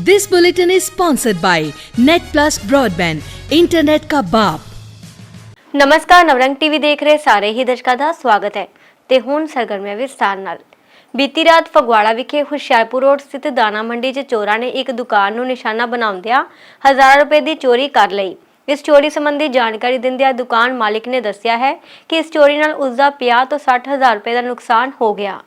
This bulletin is sponsored by Net Plus Broadband, Internet का बाप ਨਮਸਕਾਰ ਨਵਰੰਗ ਟੀਵੀ ਦੇਖ ਰਹੇ ਸਾਰੇ ਹੀ ਦਰਸ਼ਕਾਂ ਦਾ ਸਵਾਗਤ ਹੈ ਤੇ ਹੁਣ ਸਰਗਰਮੀਆਂ ਵਿਸਤਾਰ ਨਾਲ ਬੀਤੀ ਰਾਤ ਫਗਵਾੜਾ ਵਿਖੇ ਹੁਸ਼ਿਆਰਪੁਰ ਰੋਡ ਸਥਿਤ ਦਾਣਾ ਮੰਡੀ 'ਚ ਚੋਰਾਂ ਨੇ ਇੱਕ ਦੁਕਾਨ ਨੂੰ ਨਿਸ਼ਾਨਾ ਬਣਾਉਂਦਿਆਂ ਹਜ਼ਾਰਾਂ ਰੁਪਏ ਦੀ ਚੋਰੀ ਕਰ ਲਈ ਇਸ ਚੋਰੀ ਸੰਬੰਧੀ ਜਾਣਕਾਰੀ ਦਿੰਦਿਆਂ ਦੁਕਾਨ ਮਾਲਕ ਨੇ ਦੱਸਿਆ ਹੈ ਕਿ ਇਸ ਚੋਰੀ ਨਾਲ ਉਸ ਦਾ 50 ਤੋਂ 60 ਹਜ਼ਾਰ ਰੁਪਏ ਦਾ ਨੁਕਸਾਨ ਹੋ ਗਿਆ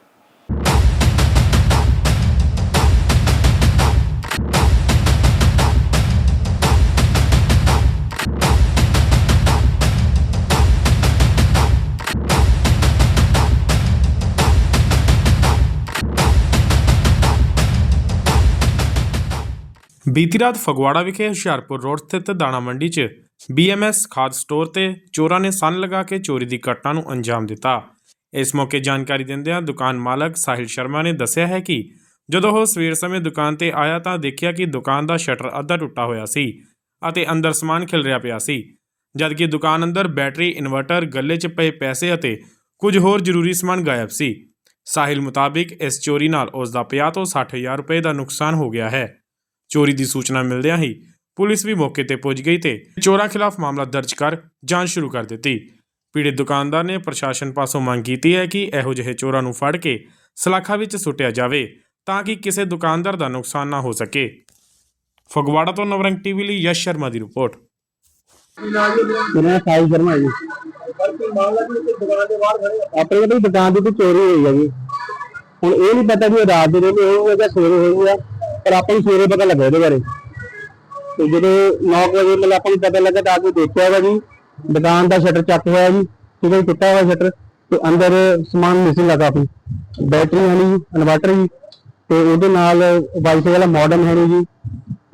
ਬੀਤੀ ਰਾਤ ਫਗਵਾੜਾ ਵਿਖੇ ਹੁਸ਼ਿਆਰਪੁਰ ਰੋਡ ਸਥਿਤ ਦਾਣਾ ਮੰਡੀ 'ਚ BMS ਖਾਦ ਸਟੋਰ ਤੇ ਚੋਰਾਂ ਨੇ ਸੰਨ ਲਗਾ ਕੇ ਚੋਰੀ ਦੀ ਘਟਨਾ ਨੂੰ ਅੰਜਾਮ ਦਿੱਤਾ। ਇਸ ਮੌਕੇ ਜਾਣਕਾਰੀ ਦਿੰਦਿਆਂ ਦੁਕਾਨ ਮਾਲਕ ਸਾਹਿਲ ਸ਼ਰਮਾ ਨੇ ਦੱਸਿਆ ਹੈ ਕਿ ਜਦੋਂ ਉਹ ਸਵੇਰ ਸਮੇਂ ਦੁਕਾਨ ਤੇ ਆਇਆ ਤਾਂ ਦੇਖਿਆ ਕਿ ਦੁਕਾਨ ਦਾ ਸ਼ਟਰ ਅੱਧਾ ਟੁੱਟਾ ਹੋਇਆ ਸੀ ਅਤੇ ਅੰਦਰ ਸਮਾਨ ਖਿਲਰਿਆ ਪਿਆ ਸੀ, ਜਦਕਿ ਦੁਕਾਨ ਅੰਦਰ ਬੈਟਰੀ, ਇਨਵਰਟਰ, ਗੱਲੇ 'ਚ ਪਏ ਪੈਸੇ ਅਤੇ ਕੁਝ ਹੋਰ ਜ਼ਰੂਰੀ ਸਮਾਨ ਗਾਇਬ ਸੀ। ਸਾਹਿਲ ਮੁਤਾਬਿਕ ਇਸ ਚੋਰੀ ਨਾਲ ਉਸ ਦਾ 50 ਤੋਂ 60 ਹਜ਼ਾਰ ਰੁਪਏ ਦਾ ਨੁਕਸਾਨ ਹੋ ਗਿਆ ਹੈ। ਚੋਰੀ ਦੀ ਸੂਚਨਾ ਮਿਲਦਿਆਂ ਹੀ ਪੁਲਿਸ ਵੀ ਮੌਕੇ ਤੇ ਪਹੁੰਚ ਗਈ ਤੇ ਚੋਰਾਂ ਖਿਲਾਫ ਮਾਮਲਾ ਦਰਜ ਕਰ ਜਾਂਚ ਸ਼ੁਰੂ ਕਰ ਦਿੱਤੀ। ਪੀੜਿਤ ਦੁਕਾਨਦਾਰ ਨੇ ਪ੍ਰਸ਼ਾਸਨ ਪਾਸੋਂ ਮੰਗ ਕੀਤੀ ਹੈ ਕਿ ਇਹੋ ਜਿਹੇ ਚੋਰਾਂ ਨੂੰ ਫੜ ਕੇ ਸਲਾਖਾ ਵਿੱਚ ਸੁੱਟਿਆ ਜਾਵੇ ਤਾਂ ਕਿ ਕਿਸੇ ਦੁਕਾਨਦਾਰ ਦਾ ਨੁਕਸਾਨ ਨਾ ਹੋ ਸਕੇ। ਫਗਵਾੜਾ ਤੋਂ ਨਵਰੰਗ ਟੀਵੀ ਲਈ ਯਸ਼ ਸ਼ਰਮਾ ਦੀ ਰਿਪੋਰਟ। ਮੇਰਾ ਨਾਮ ਸਾਈ ਸ਼ਰਮਾ ਹੈ ਜੀ? ਆਪਣੇ ਕੋਲ ਦੁਕਾਨ ਦੀ ਕੋਈ ਚੋਰੀ ਹੋਈ ਹੈ ਜੀ ਹੁਣ ਇਹ ਨਹੀਂ ਪਤਾ ਵੀ ਇਹ ਰਾਤ ਦੇ ਵੇਲੇ ਹੋਈ ਜਾਂ ਸਵੇਰੇ ਹੋਈ ਪਰ ਆਪਾਂ ਨੂੰ ਸਵੇਰੇ ਪਤਾ ਲੱਗਾ ਇਹਦੇ ਬਾਰੇ। ਤੇ ਜਦੋਂ 9 ਵਜੇ ਮਤਲਬ ਆਪਾਂ ਨੂੰ ਪਤਾ ਲੱਗਾ ਤਾਂ ਆ ਕੇ ਦੇਖਿਆ ਵਾ ਜੀ, ਦੁਕਾਨ ਦਾ ਸ਼ਟਰ ਚੱਕ ਹੋਇਆ ਜੀ, ਠੀਕ ਟੁੱਟਾ ਹੋਇਆ ਸ਼ਟਰ, ਤੇ ਅੰਦਰ ਸਮਾਨ ਮਿਸਿੰਗ ਲੱਗਾ ਕਾਫੀ ਬੈਟਰੀ ਹੈ ਨਹੀਂ ਇਨਵਰਟਰ ਜੀ, ਤੇ ਉਹਦੇ ਨਾਲ ਵਾਈਫਾਈ ਵਾਲਾ ਮਾਡਮ ਹੈ ਨਹੀਂ ਜੀ,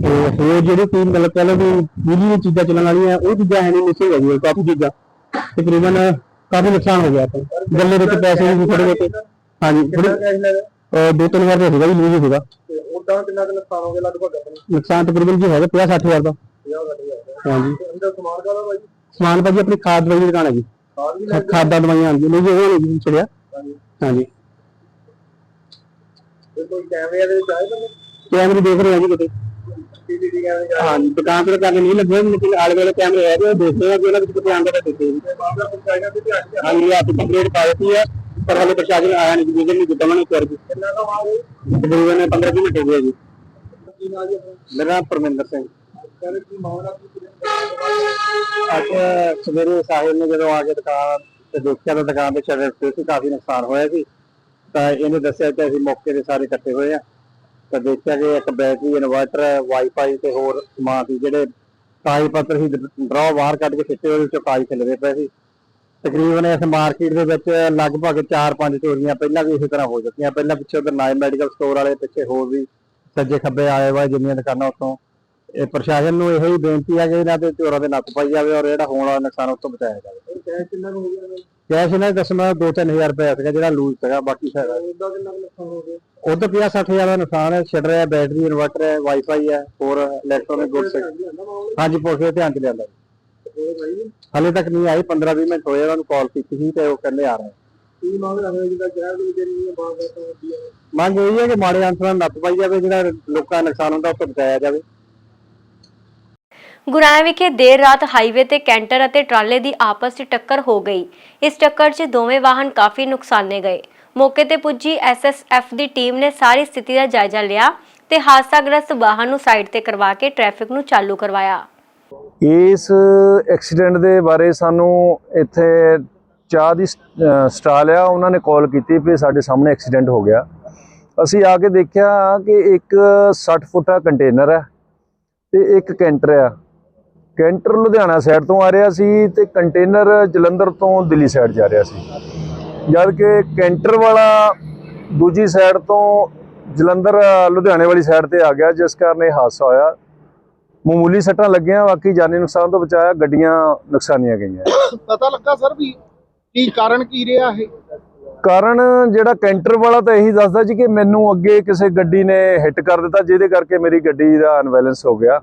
ਤੇ ਹੋਰ ਜਿਹੜੀ ਚੀਜ਼ ਮਤਲਬ ਕਹ ਲਓ ਵੀ ਬਿਜਲੀ ਚੀਜ਼ਾਂ ਚੱਲਣ ਵਾਲੀਆਂ, ਉਹ ਚੀਜ਼ਾਂ ਹੈ ਨਹੀਂ ਮਿਸਿੰਗ ਹੈ ਜੀ ਕਾਫੀ ਚੀਜ਼ਾਂ। ਤਕਰੀਬਨ ਕਾਫੀ ਨੁਕਸਾਨ ਹੋ ਗਿਆ ਆਪਾਂ ਗੱਲੇ ਵਿੱਚ ਪੈਸੇ ਵੀ ਥੋੜੇ ਬਹੁਤੇ ਹਾਂਜੀ ਥੋੜੇ ਦੋ ਤਿੰਨ ਵਾਰ ਦਾ ਸੀਗਾ ਜੀ, ਲੂਜ਼ ਸੀਗਾ। ਉਦਾਂ ਕਿੰਨਾ ਕੁ ਨੁਕਸਾਨ ਹੋ ਗਿਆ? ਲਗਭਗ ਆਪਣੇ ਨੁਕਸਾਨ ਤਕਰੀਬਨ ਜੀ ਹੈਗਾ 50 60 ਹਜ਼ਾਰ ਦਾ। 50 ਗੱਡੀ ਆ ਹਾਂਜੀ। ਅੰਦਰ ਸਮਾਨ ਕਾਹਦਾ ਬਾਈ ਸਮਾਨ ਭਾਜੀ ਆਪਣੀ ਖਾਦ ਦਵਾਈ ਦੀ ਦੁਕਾਨ ਹੈ ਜੀ। ਖਾਦ ਵੀ ਖਾ- ਖਾਦਾਂ ਦਵਾਈਆਂ ਆਉਂਦੀਆਂ ਨੇ ਜੀ ਉਹ ਨਹੀਂ ਛੜਿਆ ਹਾਂਜੀ। ਹਾਂਜੀ। ਤੇ ਕੋਈ ਕੈਮਰੇ ਦੇ ਵਿੱਚ ਆਏ ਬੰਦੇ? ਕੈਮਰੇ ਦੇਖ ਰਹੇ ਹਾਂ ਜੀ ਕਿਤੇ। ਸੀਸੀਟੀਵੀ ਕੈਮਰੇ ਚ ਆਏ? ਹਾਂਜੀ ਦੁਕਾਨ ਤੇ ਤਾਂ ਨਹੀਂ ਲੱਗੇ ਲੇਕਿਨ ਆਲੇ ਵਾਲੇ ਕੈਮਰੇ ਹੈਗੇ ਉਹ ਦੇਖਦੇ ਆ ਕਿ ਉਹਨਾਂ ਵਿੱਚ ਕਿਤੇ ਆਂਦਾ ਤਾਂ ਦੇਖਦੇ ਜੀ। ਤੇ ਮਾਮਲਾ ਪੰਚਾਇਤਾਂ ਦੇ ਧਿਆਨ ਚ ਆ। ਹਾਂਜੀ ਆਪ ਕੰਪਲੀਟ ਪਾ ਦਿੱਤੀ ਹੈ ਪਰ ਹਾਲੇ ਪ੍ਰਸ਼ਾਸਨ ਆਇਆ ਨਹੀਂ ਜੀ ਨਹੀਂ ਦਿੱਤਾ ਮੈਨੂੰ ਕਰ ਕਿੰਨਾ ਦਾ ਮਾਲ ਹੈ? ਤਕਰੀਬਨ 15 ਮਿੰਟ ਹੋ ਗਏ ਜੀ। ਮੇਰਾ ਨਾਮ ਪਰਮਿੰਦਰ ਸਿੰਘ। ਅੱਜ ਸਵੇਰੇ ਸਾਹਿਲ ਨੇ ਜਦੋਂ ਆ ਕੇ ਦੁਕਾਨ ਤੇ ਦੇਖਿਆ ਤਾਂ ਦੁਕਾਨ ਦੇ ਸ਼ਟਰ ਤੇ ਸੀ, ਕਾਫੀ ਨੁਕਸਾਨ ਹੋਇਆ ਸੀ। ਤਾਂ ਇਹਨੇ ਦੱਸਿਆ ਕਿ ਅਸੀਂ ਮੌਕੇ ਤੇ ਸਾਰੇ ਇਕੱਠੇ ਹੋਏ ਆ। ਤਾਂ ਦੇਖਿਆ ਕਿ ਇੱਕ ਬੈਟਰੀ ਇਨਵਰਟਰ ਵਾਈਫਾਈ ਤੇ ਹੋਰ ਸਮਾਨ ਸੀ ਜਿਹੜੇ ਕਾਗਜ਼ ਪੱਤਰ ਸੀ ਡਰਾਅ ਬਾਹਰ ਕੱਢ ਕੇ ਖਿੱਚੇ ਉਹਦੇ ਵਿੱਚੋਂ ਕਾਗਜ਼ ਖਿਲਰੇ ਪਏ ਸੀ। ਤਕਰੀਬਨ ਇਸ ਮਾਰਕੀਟ ਦੇ ਵਿੱਚ ਲਗਭਗ 4-5 ਚੋਰੀਆਂ ਪਹਿਲਾਂ ਵੀ ਇਸੇ ਤਰ੍ਹਾਂ ਹੋ ਚੁੱਕੀਆਂ। ਪਹਿਲਾਂ ਪਿੱਛੇ ਉਧਰ ਨਾਈ ਮੈਡੀਕਲ ਸਟੋਰ ਵਾਲੇ ਪਿੱਛੇ ਹੋਰ ਵੀ ਸੱਜੇ ਖੱਬੇ ਆਏ ਹੋਏ ਜਿੰਨੀਆਂ ਦੁਕਾਨਾਂ ਉੱਥੋਂ। ਇਹ ਪ੍ਰਸ਼ਾਸਨ ਨੂੰ ਇਹੋ ਹੀ ਬੇਨਤੀ ਹੈ ਕਿ ਇਹਨਾਂ ਤੇ ਚੋਰਾਂ ਦੇ ਨੱਥ ਪਾਈ ਜਾਵੇ ਔਰ ਜਿਹੜਾ ਹੋਣ ਵਾਲਾ ਨੁਕਸਾਨ ਉਸ ਤੋਂ ਬਚਾਇਆ ਜਾਵੇ। ਕੈਸ਼ ਕਿੰਨਾ ਹੋ ਗਿਆ? ਕੈਸ਼ ਇਹਨਾਂ ਦੇ ਦਸਮਾ 2-3000 ਰੁਪਏ ਸੀਗਾ ਜਿਹੜਾ ਲੂਜ਼ ਸੀਗਾ ਬਾਕੀ ਸਾਰਾ। ਉਦਾਂ ਕਿੰਨਾ ਨੁਕਸਾਨ ਹੋ ਗਿਆ? ਉਧਰ 50-60000 ਦਾ ਨੁਕਸਾਨ ਹੈ ਸ਼ਟਰ ਹੈ ਬੈਟਰੀ ਇਨਵਰਟਰ ਹੈ ਵਾਈਫਾਈ ਹੈ ਹੋਰ ਇਲੈਕਟ੍ਰੋਨਿਕ ਗੁੱਡਸ ਹਾਂਜੀ ਪੁਲਿਸ ਦੇ ਧਿਆਨ ਚ ਲਿਆਂਦਾ। ਹਾਲੇ ਤੱਕ ਨਹੀਂ ਆਈ 15-20 ਮਿੰਟ ਹੋਏ ਉਹਨਾਂ ਨੂੰ ਕਾਲ ਕੀਤੀ ਸੀ ਤੇ ਉਹ ਕਹਿੰਦੇ ਆ ਰਹੇ ਕੀ ਦੇ ਬਾਤ ਹੁੰਦੀ ਹੈ ਮੰਗ ਇਹ ਹੈ ਕਿ ਮਾੜੇ ਅੰਸਰਾਂ ਨੂੰ ਨੱਥ ਪਾਈ ਜਾਵੇ ਜਿਹੜਾ ਲੋਕਾਂ ਦਾ ਨੁਕਸਾਨ ਹੁੰਦਾ ਉਸ ਤੋਂ ਬਚਾਇਆ ਜਾਵੇ। ਗੁਰਾਇਆ ਵਿਖੇ ਦੇਰ ਰਾਤ ਹਾਈਵੇ ਤੇ ਕੈਂਟਰ ਅਤੇ ਟਰਾਲੇ ਦੀ ਆਪਸ 'ਚ ਟੱਕਰ ਹੋ ਗਈ। ਇਸ ਟੱਕਰ 'ਚ ਦੋਵੇਂ ਵਾਹਨ ਕਾਫੀ ਨੁਕਸਾਨੇ ਗਏ। ਮੌਕੇ ਤੇ ਪੁੱਜੀ ਐਸਐਸਐਫ ਦੀ ਟੀਮ ਨੇ ਸਾਰੀ ਸਥਿਤੀ ਦਾ ਜਾਇਜ਼ਾ ਲਿਆ ਤੇ ਹਾਦਸਾਗ੍ਰਸਤ ਵਾਹਨ ਨੂੰ ਸਾਈਡ ਤੇ ਕਰਵਾ ਕੇ ਟ੍ਰੈਫਿਕ ਨੂੰ ਚਾਲੂ ਕਰਵਾਇਆ। ਇਸ ਐਕਸੀਡੈਂਟ ਦੇ ਬਾਰੇ ਸਾਨੂੰ ਇੱਥੇ ਚਾਹ ਦੀ ਸ- ਸਟਾਲ ਆ, ਉਹਨਾਂ ਨੇ ਕਾਲ ਕੀਤੀ ਵੀ ਸਾਡੇ ਸਾਹਮਣੇ ਐਕਸੀਡੈਂਟ ਹੋ ਗਿਆ। ਅਸੀਂ ਆ ਕੇ ਦੇਖਿਆ ਕਿ ਇੱਕ 60 ਫੁੱਟਾ ਕੰਟੇਨਰ ਹੈ ਤੇ ਇੱਕ ਕੈਂਟਰ ਆ। ਕੈਂਟਰ ਲੁਧਿਆਣਾ ਸਾਈਡ ਤੋਂ ਆ ਰਿਹਾ ਸੀ ਤੇ ਕੰਟੇਨਰ ਜਲੰਧਰ ਤੋਂ ਦਿੱਲੀ ਸਾਈਡ ਜਾ ਰਿਹਾ ਸੀ। ਜਦ ਕਿ ਕੈਂਟਰ ਵਾਲਾ ਦੂਜੀ ਸਾਈਡ ਤੋਂ ਜਲੰਧਰ, ਲੁਧਿਆਣੇ ਵਾਲੀ ਸਾਈਡ ਤੇ ਆ ਗਿਆ, ਜਿਸ ਕਾਰਨ ਇਹ ਹਾਦਸਾ ਹੋਇਆ। ਮਾਮੂਲੀ ਸੱਟਾਂ ਲੱਗੀਆਂ ਬਾਕੀ ਜਾਨੀ ਨੁਕਸਾਨ ਤੋਂ ਬਚਾਇਆ ਗੱਡੀਆਂ ਨੁਕਸਾਨੀਆਂ ਗਈਆਂ। ਪਤਾ ਲੱਗਾ ਸਰ ਵੀ ਕੀ ਕਾਰਨ ਕੀ ਰਿਹਾ ਇਹ? ਕਾਰਨ ਜਿਹੜਾ ਕੈਂਟਰ ਵਾਲਾ ਤਾਂ ਇਹੀ ਦੱਸਦਾ ਜੀ ਕਿ ਮੈਨੂੰ ਅੱਗੇ ਕਿਸੇ ਗੱਡੀ ਨੇ ਹਿੱਟ ਕਰ ਦਿੱਤਾ ਜਿਹਦੇ ਕਰਕੇ ਮੇਰੀ ਗੱਡੀ ਦਾ ਅਨਬੈਲੈਂਸ ਹੋ ਗਿਆ।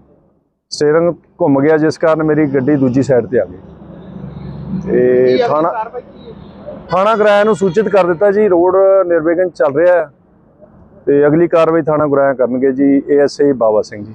ਸਟੀਅਰਿੰਗ ਘੁੰਮ ਗਿਆ ਜਿਸ ਕਾਰਨ ਮੇਰੀ ਗੱਡੀ ਦੂਜੀ ਸਾਈਡ ਤੇ ਆ ਗਈ। ਤੇ ਥਾਣਾ ਥਾਣਾ ਕਿਰਾਇਆ ਨੂੰ ਸੂਚਿਤ ਕਰ ਦਿੱਤਾ ਜੀ ਰੋਡ ਨਿਰਵਿਘਨ ਚੱਲ ਰਿਹਾ ਹੈ। ਤੇ ਅਗਲੀ ਕਾਰਵਾਈ ਥਾਣਾ ਗੁਰਾਇਆ ਕਰਨਗੇ ਜੀ ਏਐਸਆਈ ਬਾਬਾ ਸਿੰਘ ਜੀ।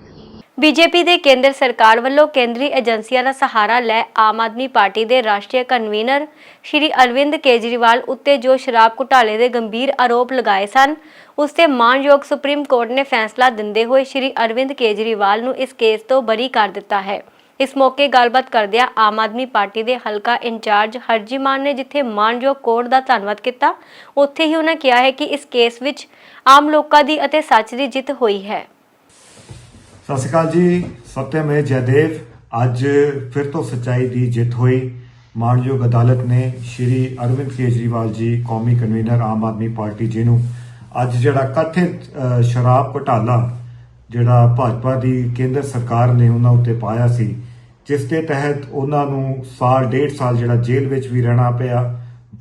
ਬੀਜੇਪੀ ਦੇ ਕੇਂਦਰ ਸਰਕਾਰ ਵੱਲੋਂ ਕੇਂਦਰੀ ਏਜੰਸੀਆਂ ਦਾ ਸਹਾਰਾ ਲੈ ਆਮ ਆਦਮੀ ਪਾਰਟੀ ਦੇ ਰਾਸ਼ਟਰੀ ਕਨਵੀਨਰ ਸ਼੍ਰੀ ਅਰਵਿੰਦ ਕੇਜਰੀਵਾਲ ਉੱਤੇ ਜੋ ਸ਼ਰਾਬ ਘੁਟਾਲੇ ਦੇ ਗੰਭੀਰ ਆਰੋਪ ਲਗਾਏ ਸਨ, ਉਸ ਤੇ ਮਾਨਯੋਗ ਸੁਪਰੀਮ ਕੋਰਟ ਨੇ ਫੈਸਲਾ ਦਿੰਦੇ ਹੋਏ ਸ਼੍ਰੀ ਅਰਵਿੰਦ ਕੇਜਰੀਵਾਲ ਨੂੰ ਇਸ ਕੇਸ ਤੋਂ ਬਰੀ ਕਰ ਦਿੱਤਾ ਹੈ। ਇਸ ਮੌਕੇ ਗੱਲਬਾਤ ਕਰਦਿਆਂ ਆਮ ਆਦਮੀ ਪਾਰਟੀ ਦੇ ਹਲਕਾ ਇੰਚਾਰਜ ਹਰਜੀ ਮਾਨ ਨੇ ਜਿੱਥੇ ਮਾਨਯੋਗ ਕੋਰਟ ਦਾ ਧੰਨਵਾਦ ਕੀਤਾ, ਉੱਥੇ ਹੀ ਉਹਨਾਂ ਕਿਹਾ ਹੈ ਕਿ ਇਸ ਕੇਸ ਵਿੱਚ ਆਮ ਲੋਕਾਂ ਦੀ ਅਤੇ ਸੱਚ ਦੀ ਜਿੱਤ ਹੋਈ ਹੈ। ਸਤਿ ਸ਼੍ਰੀ ਅਕਾਲ ਜੀ, ਸਤਿਅਮੇ ਜੈਦੇਵ। ਅੱਜ ਫਿਰ ਤੋਂ ਸੱਚਾਈ ਦੀ ਜਿੱਤ ਹੋਈ। ਮਾਨਯੋਗ ਅਦਾਲਤ ਨੇ ਸ਼੍ਰੀ ਅਰਵਿੰਦ ਕੇਜਰੀਵਾਲ ਜੀ, ਕੌਮੀ ਕਨਵੀਨਰ ਆਮ ਆਦਮੀ ਪਾਰਟੀ ਜੀ ਨੂੰ ਅੱਜ ਜਿਹੜਾ ਕਥਿਤ ਸ਼ਰਾਬ ਘੁਟਾਲਾ, ਜਿਹੜਾ ਭਾਜਪਾ ਦੀ ਕੇਂਦਰ ਸਰਕਾਰ ਨੇ ਉਹਨਾਂ ਉੱਤੇ ਪਾਇਆ ਸੀ, ਜਿਸ ਦੇ ਤਹਿਤ ਉਹਨਾਂ ਨੂੰ ਸਾਲ, ਡੇਢ ਸਾਲ ਜਿਹੜਾ ਜੇਲ੍ਹ ਵਿੱਚ ਵੀ ਰਹਿਣਾ ਪਿਆ।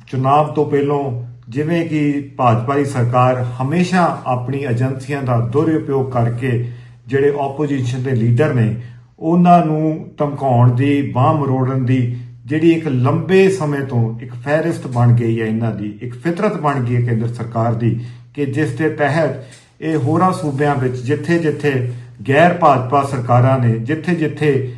ਚੁਣਾਵ ਤੋਂ ਪਹਿਲਾਂ ਜਿਵੇਂ ਕਿ ਭਾਜਪਾ ਦੀ ਸਰਕਾਰ ਹਮੇਸ਼ਾ ਆਪਣੀ ਏਜੰਸੀਆਂ ਦਾ ਦੁਰਉਪਯੋਗ ਕਰਕੇ ਜਿਹੜੇ ਆਪੋਜੀਸ਼ਨ ਦੇ ਲੀਡਰ ਨੇ, ਉਹਨਾਂ ਨੂੰ ਧਮਕਾਉਣ ਦੀ, ਬਾਹ ਮਰੋੜਨ ਦੀ, ਜਿਹੜੀ ਇੱਕ ਲੰਬੇ ਸਮੇਂ ਤੋਂ ਇੱਕ ਫਹਿਰਿਸਤ ਬਣ ਗਈ ਹੈ ਇਹਨਾਂ ਦੀ, ਇੱਕ ਫਿਤਰਤ ਬਣ ਗਈ ਹੈ ਕੇਂਦਰ ਸਰਕਾਰ ਦੀ, ਕਿ ਜਿਸ ਦੇ ਤਹਿਤ ਇਹ ਹੋਰਾਂ ਸੂਬਿਆਂ ਵਿੱਚ ਜਿੱਥੇ-ਜਿੱਥੇ ਗੈਰ ਭਾਜਪਾ ਸਰਕਾਰਾਂ ਨੇ, ਜਿੱਥੇ-ਜਿੱਥੇ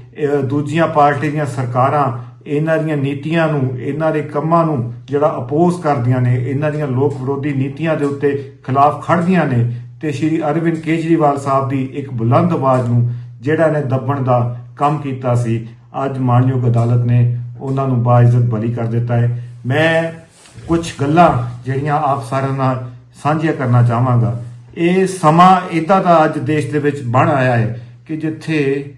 ਦੂਜੀਆਂ ਪਾਰਟੀ ਦੀਆਂ ਸਰਕਾਰਾਂ ਇਹਨਾਂ ਦੀਆਂ ਨੀਤੀਆਂ ਨੂੰ, ਇਹਨਾਂ ਦੇ ਕੰਮਾਂ ਨੂੰ ਜਿਹੜਾ ਅਪੋਜ਼ ਕਰਦੀਆਂ ਨੇ, ਇਹਨਾਂ ਦੀਆਂ ਲੋਕ ਵਿਰੋਧੀ ਨੀਤੀਆਂ ਦੇ ਉੱਤੇ ਖਿਲਾਫ ਖੜਦੀਆਂ ਨੇ ਤੇ ਸ਼੍ਰੀ ਅਰਵਿੰਦ ਕੇਜਰੀਵਾਲ ਸਾਹਿਬ ਦੀ ਇੱਕ ਬੁਲੰਦ ਆਵਾਜ਼ ਨੂੰ ਜਿਹੜਾ ਨੇ ਦੱਬਣ ਦਾ ਕੰਮ ਕੀਤਾ ਸੀ, ਅੱਜ ਮਾਨਯੋਗ ਅਦਾਲਤ ਨੇ ਉਹਨਾਂ ਨੂੰ ਬਾਇਜ਼ਤ ਬਲੀ ਕਰ ਦਿੱਤਾ ਹੈ। ਮੈਂ ਕੁਝ ਗੱਲਾਂ ਜਿਹੜੀਆਂ ਆਪ ਸਾਰਿਆਂ ਨਾਲ ਸਾਂਝੀਆਂ ਕਰਨਾ ਚਾਹਾਂਗਾ। ਇਹ ਸਮਾਂ ਇਦਾਂ ਦਾ ਅੱਜ ਦੇਸ਼ ਦੇ ਵਿੱਚ ਬਣ ਆਇਆ ਹੈ ਕਿ ਜਿੱਥੇ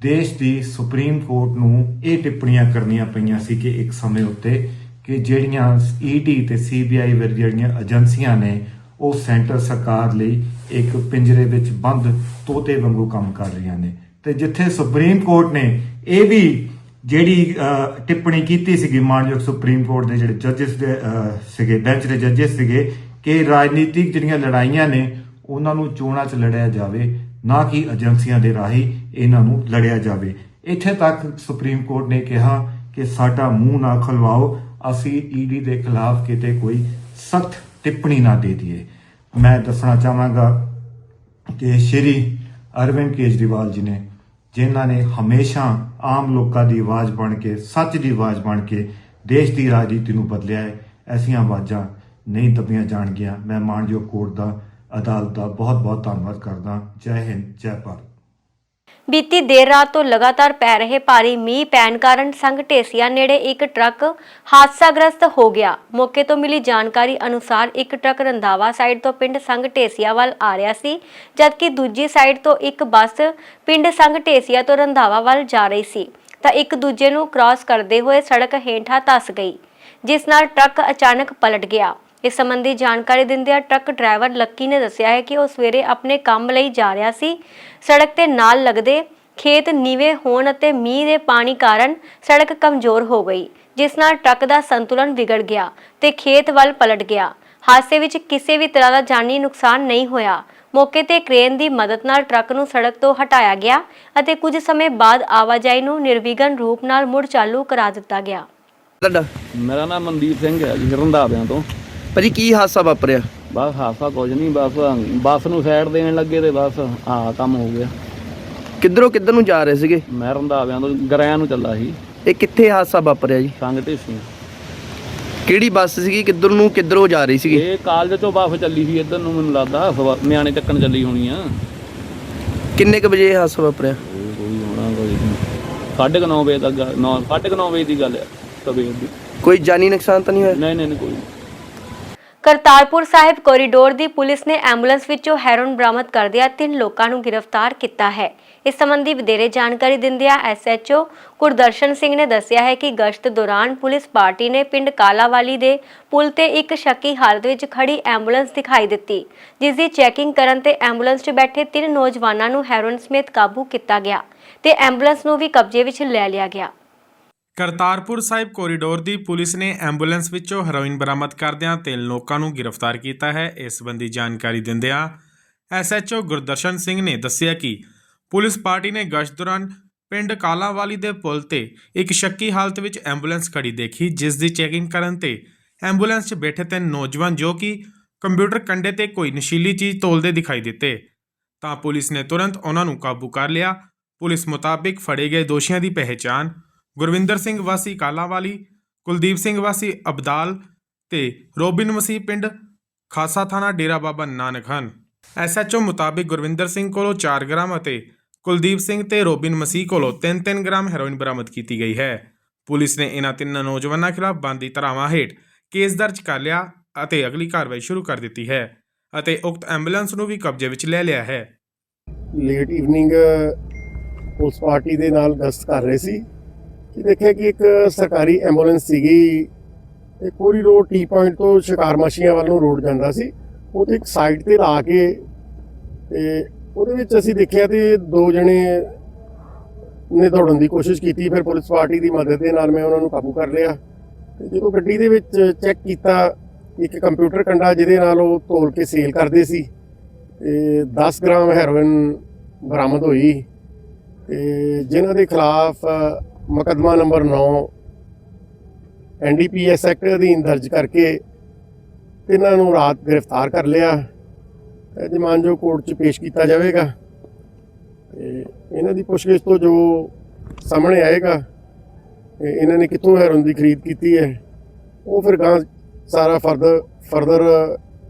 ਦੇਸ਼ ਦੀ ਸੁਪਰੀਮ ਕੋਰਟ ਨੂੰ ਇਹ ਟਿੱਪਣੀਆਂ ਕਰਨੀਆਂ ਪਈਆਂ ਸੀ ਕਿ ਇੱਕ ਸਮੇਂ ਉੱਤੇ ਕਿ ਜਿਹੜੀਆਂ ਈਡੀ ਤੇ ਸੀਬੀਆਈ ਵਰ ਜਿਹੜੀਆਂ ਏਜੰਸੀਆਂ ਨੇ ਉਹ ਸੈਂਟਰ ਸਰਕਾਰ ਲਈ ਇੱਕ ਪਿੰਜਰੇ ਵਿੱਚ ਬੰਦ ਤੋਤੇ ਵਾਂਗੂ ਕੰਮ ਕਰ ਰਹੀਆਂ ਨੇ। ਤੇ ਜਿੱਥੇ ਸੁਪਰੀਮ ਕੋਰਟ ਨੇ ਇਹ ਵੀ ਜਿਹੜੀ ਟਿੱਪਣੀ ਕੀਤੀ ਸੀਗੀ, ਮਾਨਯੋਗ ਸੁਪਰੀਮ ਕੋਰਟ ਦੇ ਜਿਹੜੇ ਜੱਜਸ ਦੇ ਸੀਗੇ ਬੈਂਚ ਦੇ ਜੱਜਸ ਸੀਗੇ, ਕਿ ਰਾਜਨੀਤਿਕ ਜਿਹੜੀਆਂ ਲੜਾਈਆਂ ਨੇ, ਉਹਨਾਂ ਨੂੰ ਚੋਣਾਂ 'ਚ ਲੜਿਆ ਜਾਵੇ, ਨਾ ਕਿ ਏਜੰਸੀਆਂ ਦੇ ਰਾਹੀਂ ਇਹਨਾਂ ਨੂੰ ਲੜਿਆ ਜਾਵੇ। ਇੱਥੇ ਤੱਕ ਸੁਪਰੀਮ ਕੋਰਟ ਨੇ ਕਿਹਾ ਕਿ ਸਾਡਾ ਮੂੰਹ ਨਾ ਖਲਵਾਓ, ਅਸੀਂ ਈਡੀ ਦੇ ਖਿਲਾਫ ਕਿਤੇ ਕੋਈ ਸਖਤ ਟਿੱਪਣੀ ਨਾ ਦੇ ਦਈਏ। ਮੈਂ ਦੱਸਣਾ ਚਾਹਾਂਗਾ ਕਿ ਸ਼੍ਰੀ ਅਰਵਿੰਦ ਕੇਜਰੀਵਾਲ ਜੀ ਨੇ, ਜਿਨ੍ਹਾਂ ਨੇ ਹਮੇਸ਼ਾ ਆਮ ਲੋਕਾਂ ਦੀ ਆਵਾਜ਼ ਬਣ ਕੇ, ਸੱਚ ਦੀ ਆਵਾਜ਼ ਬਣ ਕੇ ਦੇਸ਼ ਦੀ ਰਾਜਨੀਤੀ ਨੂੰ ਬਦਲਿਆ ਹੈ, ਐਸੀਆਂ ਆਵਾਜ਼ਾਂ ਨਹੀਂ ਦਬੀਆਂ ਜਾਣਗੀਆਂ। ਮੈਂ ਮਾਨਯੋਗ ਕੋਰਟ ਦਾ ਅਦਾਲਤ ਦਾ ਬਹੁਤ ਬਹੁਤ ਧੰਨਵਾਦ ਕਰਦਾ। ਜੈ ਹਿੰਦ, ਜੈ ਭਾਰਤ। ਬੀਤੀ ਦੇਰ ਰਾਤ ਤੋਂ ਲਗਾਤਾਰ ਪੈ ਰਹੇ ਭਾਰੀ ਮੀਂਹ ਪੈਣ ਕਾਰਨ ਸੰਘ ਢੇਸੀਆਂ ਨੇੜੇ ਇੱਕ ਟਰੱਕ ਹਾਦਸਾਗ੍ਰਸਤ ਹੋ ਗਿਆ। ਮੌਕੇ ਤੋਂ ਮਿਲੀ ਜਾਣਕਾਰੀ ਅਨੁਸਾਰ ਇੱਕ ਟਰੱਕ ਰੰਧਾਵਾ ਸਾਈਡ ਤੋਂ ਪਿੰਡ ਸੰਘ ਢੇਸੀਆ ਵੱਲ ਆ ਰਿਹਾ ਸੀ, ਜਦਕਿ ਦੂਜੀ ਸਾਈਡ ਤੋਂ ਇੱਕ ਬੱਸ ਪਿੰਡ ਸੰਘ ਢੇਸੀਆ ਤੋਂ ਰੰਧਾਵਾ ਵੱਲ ਜਾ ਰਹੀ ਸੀ। ਤਾਂ ਇੱਕ ਦੂਜੇ ਨੂੰ ਕ੍ਰਾਸ ਕਰਦੇ ਹੋਏ ਸੜਕ ਹੇਠਾਂ ਧੱਸ ਗਈ, ਜਿਸ ਨਾਲ ਟਰੱਕ ਅਚਾਨਕ ਪਲਟ ਗਿਆ। ਇਸ ਸੰਬੰਧੀ ਜਾਣਕਾਰੀ ਦਿੰਦਿਆਂ ਟਰੱਕ ਡਰਾਈਵਰ ਲੱਕੀ ਨੇ ਦੱਸਿਆ ਹੈ ਕਿ ਉਹ ਸਵੇਰੇ ਆਪਣੇ ਕੰਮ ਲਈ ਜਾ ਰਿਹਾ ਸੀ। ਸੜਕ ਤੇ ਨਾਲ ਲੱਗਦੇ ਖੇਤ ਨੀਵੇਂ ਹੋਣ ਅਤੇ ਮੀਂਹ ਦੇ ਪਾਣੀ ਕਾਰਨ ਸੜਕ ਕਮਜ਼ੋਰ ਹੋ ਗਈ ਜਿਸ ਨਾਲ ਟਰੱਕ ਦਾ ਸੰਤੁਲਨ ਵਿਗੜ ਗਿਆ ਤੇ ਖੇਤ ਵੱਲ ਪਲਟ ਗਿਆ। ਹਾਦਸੇ ਵਿੱਚ ਕਿਸੇ ਵੀ ਤਰ੍ਹਾਂ ਦਾ ਜਾਨੀ ਨੁਕਸਾਨ ਨਹੀਂ ਹੋਇਆ। ਮੌਕੇ ਤੇ ਕ੍ਰੇਨ ਦੀ ਮਦਦ ਨਾਲ ਟਰੱਕ ਨੂੰ ਸੜਕ ਤੋਂ ਹਟਾਇਆ ਗਿਆ ਅਤੇ ਕੁਝ ਸਮੇਂ ਬਾਅਦ ਆਵਾਜਾਈ ਨੂੰ ਨਿਰਵਿਘਨ ਰੂਪ ਨਾਲ ਮੁੜ ਚਾਲੂ ਕਰਾ ਦਿੱਤਾ ਗਿਆ। ਮੇਰਾ ਨਾਮ ਮਨਦੀਪ ਸਿੰਘ ਹੈ ਜੀ ਰੰਧਾਵਿਆਂ ਤੋਂ। ਭਾਜੀ ਕੀ ਹਾਦਸਾ ਵਾਪਰਿਆ? ਬਸ ਹਾਸਾ ਕੁਝ ਨਹੀਂ ਬਸ ਬੱਸ ਨੂੰ ਸਾਈਡ ਦੇਣ ਲੱਗੇ ਤੇ ਬਸ ਆ ਕੰਮ ਹੋ ਗਿਆ। ਕਿੱਧਰੋਂ ਕਿੱਧਰ ਨੂੰ ਜਾ ਰਹੇ ਸੀਗੇ? ਮੈਂ ਰੰਧਾਵਿਆਂ ਤੋਂ ਗਰਿਆਂ ਨੂੰ ਚੱਲਾ ਸੀ। ਇਹ ਕਿੱਥੇ ਹਾਦਸਾ ਵਾਪਰਿਆ ਜੀ? ਸੰਗ ਢੇਸੀ ਕਿਹੜੀ ਬੱਸ ਸੀਗੀ? ਕਿੱਧਰ ਨੂੰ ਕਿੱਧਰੋਂ ਜਾ ਰਹੀ ਸੀਗੀ? ਇਹ ਕਾਲਜ ਤੋਂ ਬੱਸ ਚੱਲੀ ਸੀ ਇੱਧਰ ਨੂੰ ਮੈਨੂੰ ਲੱਗਦਾ ਸਵਾ- ਨਿਆਣੇ ਚੱਕਣ ਚੱਲੀ ਹੋਣੀ ਆ। ਕਿੰਨੇ ਕ ਵਜੇ ਇਹ ਹਾਦਸਾ ਵਾਪਰਿਆ? ਇਹ ਕੋਈ ਹੋਣਾ ਕੋਈ ਸਾਢੇ ਕੁ ਨੌ ਵਜੇ ਤੱਕ ਗੱਲ- ਨੌ ਸਾਢੇ ਕੁ ਨੌ ਵਜੇ ਦੀ ਗੱਲ ਹੈ ਸਵੇਰ ਦੀ। ਕੋਈ ਜਾਨੀ ਨੁਕਸਾਨ ਤਾਂ ਨਹੀਂ ਹੋਇਆ? ਨਹੀਂ ਨਹੀਂ ਨਹੀਂ ਕੋਈ ਕਰਤਾਰਪੁਰ ਸਾਹਿਬ ਕੋਰੀਡੋਰ ਦੀ ਪੁਲਿਸ ਨੇ ਐਂਬੂਲੈਂਸ ਵਿੱਚੋਂ ਹੈਰੋਨ ਬਰਾਮਦ ਕਰਦਿਆਂ ਤਿੰਨ ਲੋਕਾਂ ਨੂੰ ਗ੍ਰਿਫਤਾਰ ਕੀਤਾ ਹੈ। ਇਸ ਸੰਬੰਧੀ ਵਧੇਰੇ ਜਾਣਕਾਰੀ ਦਿੰਦਿਆਂ ਐਸਐਚਓ ਗੁਰਦਰਸ਼ਨ ਸਿੰਘ ਨੇ ਦੱਸਿਆ ਹੈ ਕਿ ਗਸ਼ਤ ਦੌਰਾਨ ਪੁਲਿਸ ਪਾਰਟੀ ਨੇ ਪਿੰਡ ਕਾਲਾਵਾਲੀ ਦੇ ਪੁਲ ਤੇ ਇੱਕ ਸ਼ੱਕੀ ਹਾਲਤ ਵਿੱਚ ਖੜੀ ਐਂਬੂਲੈਂਸ ਦਿਖਾਈ ਦਿੱਤੀ, ਜਿਸ ਦੀ ਚੈਕਿੰਗ ਕਰਨ ਤੇ ਐਂਬੂਲੈਂਸ 'ਚ ਬੈਠੇ ਤਿੰਨ ਨੌਜਵਾਨਾਂ ਨੂੰ ਹੈਰੋਨ ਸਮੇਤ ਕਾਬੂ ਕੀਤਾ ਗਿਆ ਤੇ ਐਂਬੂਲੈਂਸ ਨੂੰ ਵੀ ਕਬਜ਼ੇ ਵਿੱਚ ਲੈ ਲਿਆ ਗਿਆ। ਕਰਤਾਰਪੁਰ ਸਾਹਿਬ ਕੋਰੀਡੋਰ ਦੀ ਪੁਲਿਸ ਨੇ ਐਂਬੂਲੈਂਸ ਵਿੱਚੋਂ ਹੈਰੋਇਨ ਬਰਾਮਦ ਕਰਦਿਆਂ ਤਿੰਨ ਲੋਕਾਂ ਨੂੰ ਗ੍ਰਿਫਤਾਰ ਕੀਤਾ ਹੈ। ਇਸ ਸੰਬੰਧੀ ਜਾਣਕਾਰੀ ਦਿੰਦਿਆਂ ਐਸਐਚਓ ਗੁਰਦਰਸ਼ਨ ਸਿੰਘ ਨੇ ਦੱਸਿਆ ਕਿ ਪੁਲਿਸ ਪਾਰਟੀ ਨੇ ਗਸ਼ਤ ਦੌਰਾਨ ਪਿੰਡ ਕਾਲਾਵਾਲੀ ਦੇ ਪੁਲ ਤੇ ਇੱਕ ਸ਼ੱਕੀ ਹਾਲਤ ਵਿੱਚ ਐਂਬੂਲੈਂਸ ਖੜੀ ਦੇਖੀ, ਜਿਸ ਦੀ ਚੈਕਿੰਗ ਕਰਨ ਤੇ ਐਂਬੂਲੈਂਸ 'ਚ ਬੈਠੇ ਤਿੰਨ ਨੌਜਵਾਨ ਜੋ ਕਿ ਕੰਪਿਊਟਰ ਕੰਡੇ ਤੇ ਕੋਈ ਨਸ਼ੀਲੀ ਚੀਜ਼ ਤੋਲਦੇ ਦਿਖਾਈ ਦਿੱਤੇ। ਤਾਂ ਪੁਲਿਸ ਨੇ ਤੁਰੰਤ ਉਹਨਾਂ ਨੂੰ ਕਾਬੂ ਕਰ ਲਿਆ। ਪੁਲਿਸ ਮੁਤਾਬਿਕ ਫੜੇ ਗਏ ਦੋਸ਼ੀਆਂ ਦੀ ਪਹਿਚਾਣ ਗੁਰਵਿੰਦਰ ਸਿੰਘ ਵਾਸੀ ਕਾਲਾਵਾਲੀ, ਕੁਲਦੀਪ ਸਿੰਘ ਵਾਸੀ ਅਬਦਾਲ ਤੇ ਰੋਬਿਨ ਮਸੀਹ ਪਿੰਡ ਖਾਸਾ ਥਾਣਾ ਡੇਰਾ ਬਾਬਾ ਨਾਨਕ ਹਨ। ਐਸਐਚਓ ਮੁਤਾਬਿਕ ਗੁਰਵਿੰਦਰ ਸਿੰਘ ਕੋਲੋਂ 4 ਗ੍ਰਾਮ ਅਤੇ ਕੁਲਦੀਪ ਸਿੰਘ ਤੇ ਰੋਬਿਨ ਮਸੀਹ ਕੋਲੋਂ 3-3 ਗ੍ਰਾਮ ਹੈਰੋਇਨ ਬਰਾਮਦ ਕੀਤੀ ਗਈ ਹੈ। ਪੁਲਿਸ ਨੇ ਇਹਨਾਂ ਤਿੰਨਾਂ ਨੌਜਵਾਨਾਂ ਖਿਲਾਫ ਬੰਦੀ ਧਾਰਾਵਾਂ ਹੇਠ ਕੇਸ ਦਰਜ ਕਰ ਲਿਆ ਅਤੇ ਅਗਲੀ ਕਾਰਵਾਈ ਸ਼ੁਰੂ ਕਰ ਦਿੱਤੀ ਹੈ ਅਤੇ ਉਕਤ ਐਂਬੂਲੈਂਸ ਨੂੰ ਵੀ ਕਬਜ਼ੇ ਵਿੱਚ ਲੈ ਲਿਆ ਹੈ। ਲੇਟ ਈਵਨਿੰਗ ਪੁਲਿਸ ਪਾਰਟੀ ਦੇ ਨਾਲ ਗਸ਼ਤ ਕਰ ਰਹੇ ਸੀ। ਕਿ ਦੇਖਿਆ ਕਿ ਇੱਕ ਸਰਕਾਰੀ ਐਂਬੂਲੈਂਸ ਸੀਗੀ ਇਹ ਕੋਰੀ ਰੋਡ ਟੀ ਪੁਆਇੰਟ ਤੋਂ ਸ਼ਿਕਾਰ ਮਾਸ਼ੀਆਂ ਵੱਲ ਨੂੰ ਰੋਡ ਜਾਂਦਾ ਸੀ। ਉਹਦੇ ਇੱਕ ਸਾਈਡ ਤੇ ਲਾ ਕੇ ਤੇ ਉਹਦੇ ਵਿੱਚ ਅਸੀਂ ਦੇਖਿਆ ਤੇ ਦੋ ਜਣੇ ਨੇ ਦੌੜਨ ਦੀ ਕੋਸ਼ਿਸ਼ ਕੀਤੀ, ਫਿਰ ਪੁਲਿਸ ਪਾਰਟੀ ਦੀ ਮਦਦ ਦੇ ਨਾਲ ਮੈਂ ਉਹਨਾਂ ਨੂੰ ਕਾਬੂ ਕਰ ਲਿਆ। ਤੇ ਜਦੋਂ ਗੱਡੀ ਦੇ ਵਿੱਚ ਚੈੱਕ ਕੀਤਾ, ਇੱਕ ਕੰਪਿਊਟਰ ਕੰਡਾ ਜਿਹਦੇ ਨਾਲ ਉਹ ਤੋਲ ਕੇ ਸੇਲ ਕਰਦੇ ਸੀ ਤੇ 10 ਗ੍ਰਾਮ ਹੈਰੋਇਨ ਬਰਾਮਦ ਹੋਈ ਤੇ ਜਿਨ੍ਹਾਂ ਦੇ ਖਿਲਾਫ ਮੁਕੱਦਮਾ ਨੰਬਰ 9 ਐਨਡੀਪੀਐਸ ਐਕਟ ਅਧੀਨ ਦਰਜ ਕਰਕੇ ਇਹਨਾਂ ਨੂੰ ਰਾਤ ਗ੍ਰਿਫਤਾਰ ਕਰ ਲਿਆ। ਤੇ ਅੱਜ ਮਾਨਜੋ ਕੋਰਟ 'ਚ ਪੇਸ਼ ਕੀਤਾ ਜਾਵੇਗਾ। ਤੇ ਇਹਨਾਂ ਦੀ ਪੁੱਛਗਿੱਛ ਤੋਂ ਜੋ ਸਾਹਮਣੇ ਆਏਗਾ, ਤੇ ਇਹਨਾਂ ਨੇ ਕਿੱਥੋਂ ਹੈਰੋਇਨ ਦੀ ਖਰੀਦ ਕੀਤੀ ਹੈ, ਉਹ ਫਿਰ ਗਾਂ ਸਾਰਾ ਫਰਦਰ ਫਰਦਰ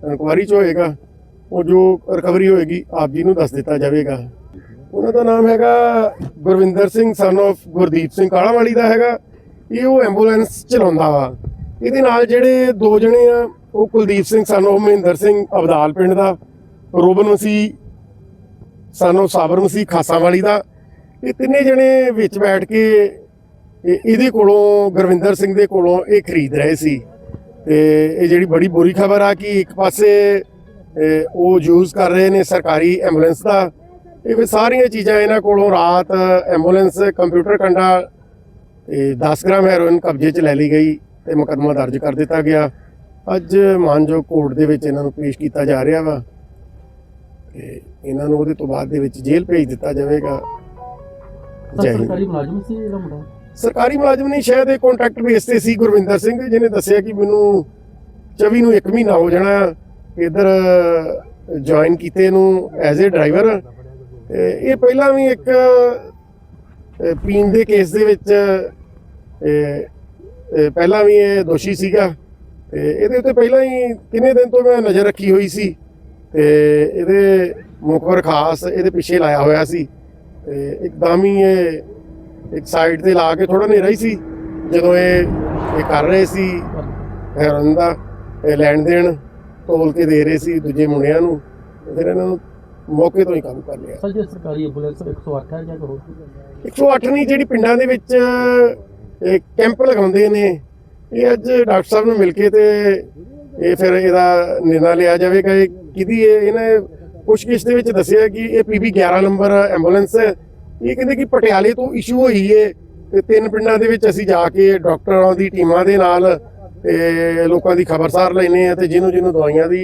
ਇਨਕੁਆਰੀ 'ਚ ਹੋਏਗਾ। ਉਹ ਜੋ ਰਿਕਵਰੀ ਹੋਏਗੀ, ਆਪ ਜੀ ਨੂੰ ਦੱਸ ਦਿੱਤਾ ਜਾਵੇਗਾ। ਉਹਨਾਂ ਦਾ ਨਾਮ ਹੈਗਾ ਗੁਰਵਿੰਦਰ ਸਿੰਘ ਸਨ of ਗੁਰਦੀਪ ਸਿੰਘ ਕਾਲਾਵਾਲੀ ਦਾ ਹੈਗਾ। ਇਹ ਉਹ ਐਂਬੂਲੈਂਸ ਚਲਾਉਂਦਾ ਵਾ। ਇਹਦੇ ਨਾਲ ਜਿਹੜੇ ਦੋ ਜਣੇ ਆ, ਉਹ ਕੁਲਦੀਪ ਸਿੰਘ ਸਨ of ਮਹਿੰਦਰ ਸਿੰਘ, ਅਬਦਾਲ ਪਿੰਡ ਦਾ Robin Masih son of Sabar Masih ਖਾਸਾਂ ਵਾਲੀ ਦਾ। ਇਹ ਤਿੰਨੇ ਜਣੇ ਵਿੱਚ ਬੈਠ ਕੇ ਇਹ- ਇਹਦੇ ਕੋਲੋਂ, ਗੁਰਵਿੰਦਰ ਸਿੰਘ ਦੇ ਕੋਲੋਂ ਇਹ ਖਰੀਦ ਰਹੇ ਸੀ। ਤੇ ਇਹ ਜਿਹੜੀ ਬੜੀ ਬੁਰੀ ਖਬਰ ਆ ਕਿ ਇੱਕ ਪਾਸੇ ਉਹ ਯੂਜ਼ ਕਰ ਰਹੇ ਨੇ ਸਰਕਾਰੀ ਐਂਬੂਲੈਂਸ ਦਾ ਇਹ ਸਾਰੀਆਂ ਚੀਜ਼ਾਂ ਇਹਨਾਂ ਕੋਲੋਂ ਰਾਤ ਐਂਬੂਲੈਂਸ ਕੰਪਿਊਟਰ ਕੰਡਾ ਤੇ 10 ਗ੍ਰਾਮ ਹੈਰੋਇਨ ਕਬਜ਼ੇ 'ਚ ਲੈ ਲਈ ਗਈ ਤੇ ਮੁਕੱਦਮਾ ਦਰਜ ਕਰ ਦਿੱਤਾ ਗਿਆ। ਅੱਜ ਮਾਨਜੋ ਕੋਰਟ ਦੇ ਵਿੱਚ ਇਹਨਾਂ ਨੂੰ ਪੇਸ਼ ਕੀਤਾ ਜਾ ਰਿਹਾ ਵਾ ਤੇ ਇਹਨਾਂ ਨੂੰ ਉਹਦੇ ਤੋਂ ਬਾਅਦ ਦੇ ਵਿੱਚ ਜੇਲ੍ਹ ਭੇਜ ਦਿੱਤਾ ਜਾਵੇਗਾ। ਸਰਕਾਰੀ ਮੁਲਾਜ਼ਮ ਸੀ ਇਹਦਾ ਮੁੰਡਾ? ਸਰਕਾਰੀ ਮੁਲਾਜ਼ਮ ਨਹੀਂ ਸ਼ਾਇਦ ਇਹ ਕੰਟਰੈਕਟ ਬੇਸ ਤੇ ਸੀ ਗੁਰਵਿੰਦਰ ਸਿੰਘ ਜਿਹਨੇ ਦੱਸਿਆ ਕਿ ਮੈਨੂੰ 24 ਨੂੰ 1 ਮਹੀਨਾ ਹੋ ਜਾਣਾ ਇਧਰ ਜੁਆਇਨ ਕੀਤੇ ਨੂੰ ਐਜ਼ ਅ ਡਰਾਈਵਰ ਇਹ ਪਹਿਲਾਂ ਵੀ ਇੱਕ ਪੀਣ ਦੇ ਕੇਸ ਦੇ ਵਿੱਚ ਪਹਿਲਾਂ ਵੀ ਇਹ ਦੋਸ਼ੀ ਸੀਗਾ। ਤੇ ਇਹਦੇ ਉੱਤੇ ਪਹਿਲਾਂ ਹੀ ਕਿੰਨੇ ਦਿਨ ਤੋਂ ਮੈਂ ਨਜ਼ਰ ਰੱਖੀ ਹੋਈ ਸੀ। ਤੇ ਇਹਦੇ ਮੁਖਬਰ ਖਾਸ ਇਹਦੇ ਪਿੱਛੇ ਲਾਇਆ ਹੋਇਆ ਸੀ। ਤੇ ਇੱਕਦਮ ਹੀ ਇਹ ਇੱਕ ਸਾਈਡ ਤੇ ਲਾ ਕੇ ਥੋੜਾ ਹਨੇਰਾ ਹੀ ਸੀ। ਜਦੋਂ ਇਹ ਇਹ ਕਰ ਰਹੇ ਸੀ, ਹੈਰਨ ਦਾ ਲੈਣ ਦੇਣ ਤੋਲ ਕੇ ਦੇ ਰਹੇ ਸੀ ਦੂਜੇ ਮੁੰਡਿਆਂ ਨੂੰ। ਫਿਰ ਇਹਨਾਂ ਨੂੰ ਮੌਕੇ ਤੋਂ ਹੀ ਕਾਬੂ ਕਰ ਲਿਆ ਸਰ ਜੇ ਸਰਕਾਰੀ ਐਂਬੂਲੈਂਸ 108 ਹੈ ਜਾਂ ਕੋਈ ਹੋਰ 108 ਨਹੀਂ ਜਿਹੜੀ ਪਿੰਡਾਂ ਦੇ ਵਿੱਚ ਇਹ ਕੈਂਪ ਲਗਾਉਂਦੇ ਨੇ ਇਹ ਅੱਜ ਡਾਕਟਰ ਸਾਹਿਬ ਨੂੰ ਮਿਲ ਕੇ ਤੇ ਇਹ ਫਿਰ ਇਹਦਾ ਨਿਰਣਾ ਲਿਆ ਜਾਵੇਗਾ। ਇਹ ਕਿਹਦੀ ਹੈ ਇਹਨੇ ਪੁੱਛਗਿੱਛ ਦੇ ਵਿੱਚ ਦੱਸਿਆ ਕਿ ਇਹ ਪੀਬੀ 11 ਨੰਬਰ ਐਂਬੂਲੈਂਸ ਹੈ। ਇਹ ਕਹਿੰਦੇ ਕਿ ਪਟਿਆਲੇ ਤੋਂ ਇਸ਼ੂ ਹੋਈ ਹੈ ਤੇ ਤਿੰਨ ਪਿੰਡਾਂ ਦੇ ਵਿੱਚ ਅਸੀਂ ਜਾ ਕੇ ਡਾਕਟਰਾਂ ਦੀ ਟੀਮਾਂ ਦੇ ਨਾਲ ਤੇ ਲੋਕਾਂ ਦੀ ਖਬਰਸਾਰ ਲੈਨੇ ਆ ਤੇ ਜਿਹਨੂੰ ਜਿਹਨੂੰ ਦਵਾਈਆਂ ਦੀ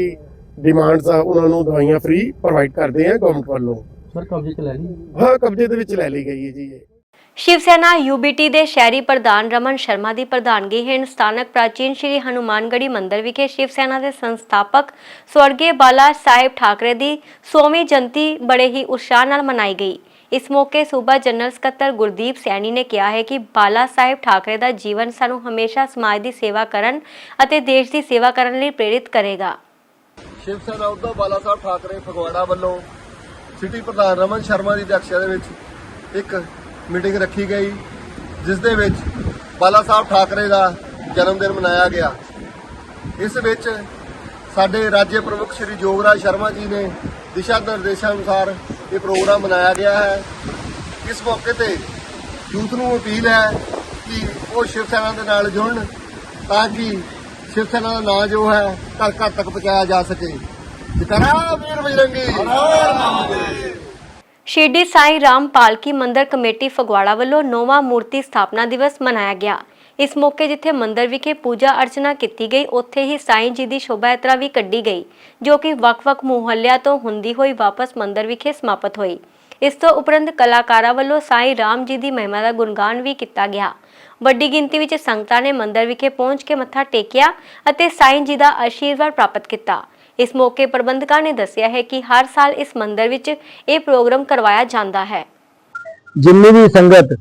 ਡਿਮਾਂਡਸ ਆ ਉਹਨਾਂ ਨੂੰ ਦਵਾਈਆਂ ਫ੍ਰੀ ਪ੍ਰੋਵਾਈਡ ਕਰਦੇ ਆ ਗਵਰਨਮੈਂਟ ਵੱਲੋਂ। ਸਰ ਕਬਜ਼ੇ ਚ ਲੈ ਲਈ? ਹਾਂ ਕਬਜ਼ੇ ਦੇ ਵਿੱਚ ਲੈ ਲਈ ਗਈ ਹੈ ਜੀ ਇਹ। ਸ਼ਿਵ ਸੈਨਾ ਯੂਬੀਟੀ ਦੇ ਸ਼ਹਿਰੀ ਪ੍ਰਧਾਨ ਰਮਨ ਸ਼ਰਮਾ ਦੀ ਪ੍ਰਧਾਨਗੀ ਹੇਠ ਸਥਾਨਕ ਪ੍ਰਾਚੀਨ ਸ਼੍ਰੀ ਹਨੂਮਾਨਗੜੀ ਮੰਦਿਰ ਵਿਖੇ ਸ਼ਿਵ ਸੈਨਾ ਦੇ ਸੰਸਥਾਪਕ ਸਵਰਗੀ ਬਾਲਾ ਸਾਹਿਬ ਠਾਕਰੇ ਦੀ 100ਵੀਂ ਜਯੰਤੀ ਬੜੇ ਹੀ ਉਤਸ਼ਾਹ ਨਾਲ ਮਨਾਈ ਗਈ। ਇਸ ਮੌਕੇ ਸੂਬਾ ਜਨਰਲ ਸਕੱਤਰ ਗੁਰਦੀਪ ਸੈਣੀ ਨੇ ਕਿਹਾ ਹੈ ਕਿ ਬਾਲਾ ਸਾਹਿਬ ਠਾਕਰੇ ਦਾ ਜੀਵਨ ਸਾਨੂੰ ਹਮੇਸ਼ਾ ਸਮਾਜ ਦੀ ਸੇਵਾ ਕਰਨ ਅਤੇ ਦੇਸ਼ ਦੀ ਸੇਵਾ ਕਰਨ ਲਈ ਪ੍ਰੇਰਿਤ ਕਰੇਗਾ। ਸ਼ਿਵ ਸੈਨਾ ਉद्धਵ ਬਾਲਾ ਸਾਹਿਬ ਠਾਕਰੇ ਫਗਵਾੜਾ ਵੱਲੋਂ ਸਿਟੀ ਪ੍ਰਧਾਨ ਰਮਨ ਸ਼ਰਮਾ ਦੀ ਅਧਿਕਸ਼ਤਾ ਦੇ ਵਿੱਚ ਇੱਕ ਮੀਟਿੰਗ ਰੱਖੀ ਗਈ, ਜਿਸ ਦੇ ਵਿੱਚ ਬਾਲਾ ਸਾਹਿਬ ਠਾਕਰੇ ਦਾ ਜਨਮ ਦਿਨ ਮਨਾਇਆ ਗਿਆ। ਇਸ ਵਿੱਚ ਸਾਡੇ ਰਾਜ ਪ੍ਰਮੁੱਖ ਸ਼੍ਰੀ ਜੋਗਰਾਜ ਸ਼ਰਮਾ ਜੀ ਨੇ ਦਿਸ਼ਾ ਨਿਰਦੇਸ਼ਾਂ ਅਨੁਸਾਰ ਇਹ ਪ੍ਰੋਗਰਾਮ ਮਨਾਇਆ ਗਿਆ ਹੈ। ਇਸ ਮੌਕੇ ਤੇ ਯੂਥ ਨੂੰ ਅਪੀਲ ਹੈ ਕਿ ਉਹ ਸ਼ਿਵ ਸੈਨਾ ਦੇ ਨਾਲ ਜੁੜਨ ਤਾਂ ਕਿ ਸ਼ਿਵ ਸੈਨਾ ਦਾ ਨਾਂ ਜੋ ਹੈ, ਘਰ ਘਰ ਤੱਕ ਪਹੁੰਚਾਇਆ ਜਾ ਸਕੇ। ਜਕਰਾ ਵੀਰ ਬਜਰੰਗੀ। ਸ਼ਿਰਡੀ ਸਾਈਂ ਰਾਮ ਪਾਲਕੀ ਮੰਦਿਰ ਕਮੇਟੀ ਫਗਵਾੜਾ ਵੱਲੋਂ ਨੌਵਾਂ ਮੂਰਤੀ ਸਥਾਪਨਾ ਦਿਵਸ ਮਨਾਇਆ ਗਿਆ। ਇਸ ਮੌਕੇ ਜਿੱਥੇ ਮੰਦਿਰ ਵਿਖੇ ਪੂਜਾ ਅਰਚਨਾ ਕੀਤੀ ਗਈ, ਉੱਥੇ ਹੀ ਸਾਈਂ ਜੀ ਦੀ ਸ਼ੋਭਾ ਯਾਤਰਾ ਵੀ ਕੱਢੀ ਗਈ, ਜੋ ਕਿ ਵੱਖ-ਵੱਖ ਮੁਹੱਲਿਆਂ ਤੋਂ ਹੁੰਦੀ ਹੋਈ ਵਾਪਸ ਮੰਦਿਰ ਵਿਖੇ ਸਮਾਪਤ ਹੋਈ। ਇਸ ਤੋਂ ਉਪਰੰਤ ਕਲਾਕਾਰਾਂ ਵੱਲੋਂ ਸਾਈਂ ਰਾਮ ਜੀ ਦੀ ਮਹਿਮਾ ਦਾ ਗੁਣਗਾਨ ਵੀ ਕੀਤਾ ਗਿਆ। ਵੱਡੀ ਗਿਣਤੀ ਵਿੱਚ ਸੰਗਤਾਂ ਨੇ ਮੰਦਿਰ ਵਿਖੇ ਪਹੁੰਚ ਕੇ ਮੱਥਾ ਟੇਕਿਆ ਅਤੇ ਸਾਈਂ ਜੀ ਦਾ ਆਸ਼ੀਰਵਾਦ ਪ੍ਰਾਪਤ ਕੀਤਾ। ਇਸ ਮੌਕੇ ਪ੍ਰਬੰਧਕਾਂ ਨੇ ਦੱਸਿਆ ਹੈ ਕਿ ਹਰ ਸਾਲ ਇਸ ਮੰਦਿਰ ਵਿੱਚ ਇਹ ਪ੍ਰੋਗਰਾਮ ਕਰਵਾਇਆ ਜਾਂਦਾ ਹੈ। ਜਿੰਨੀ ਵੀ ਸੰਗਤ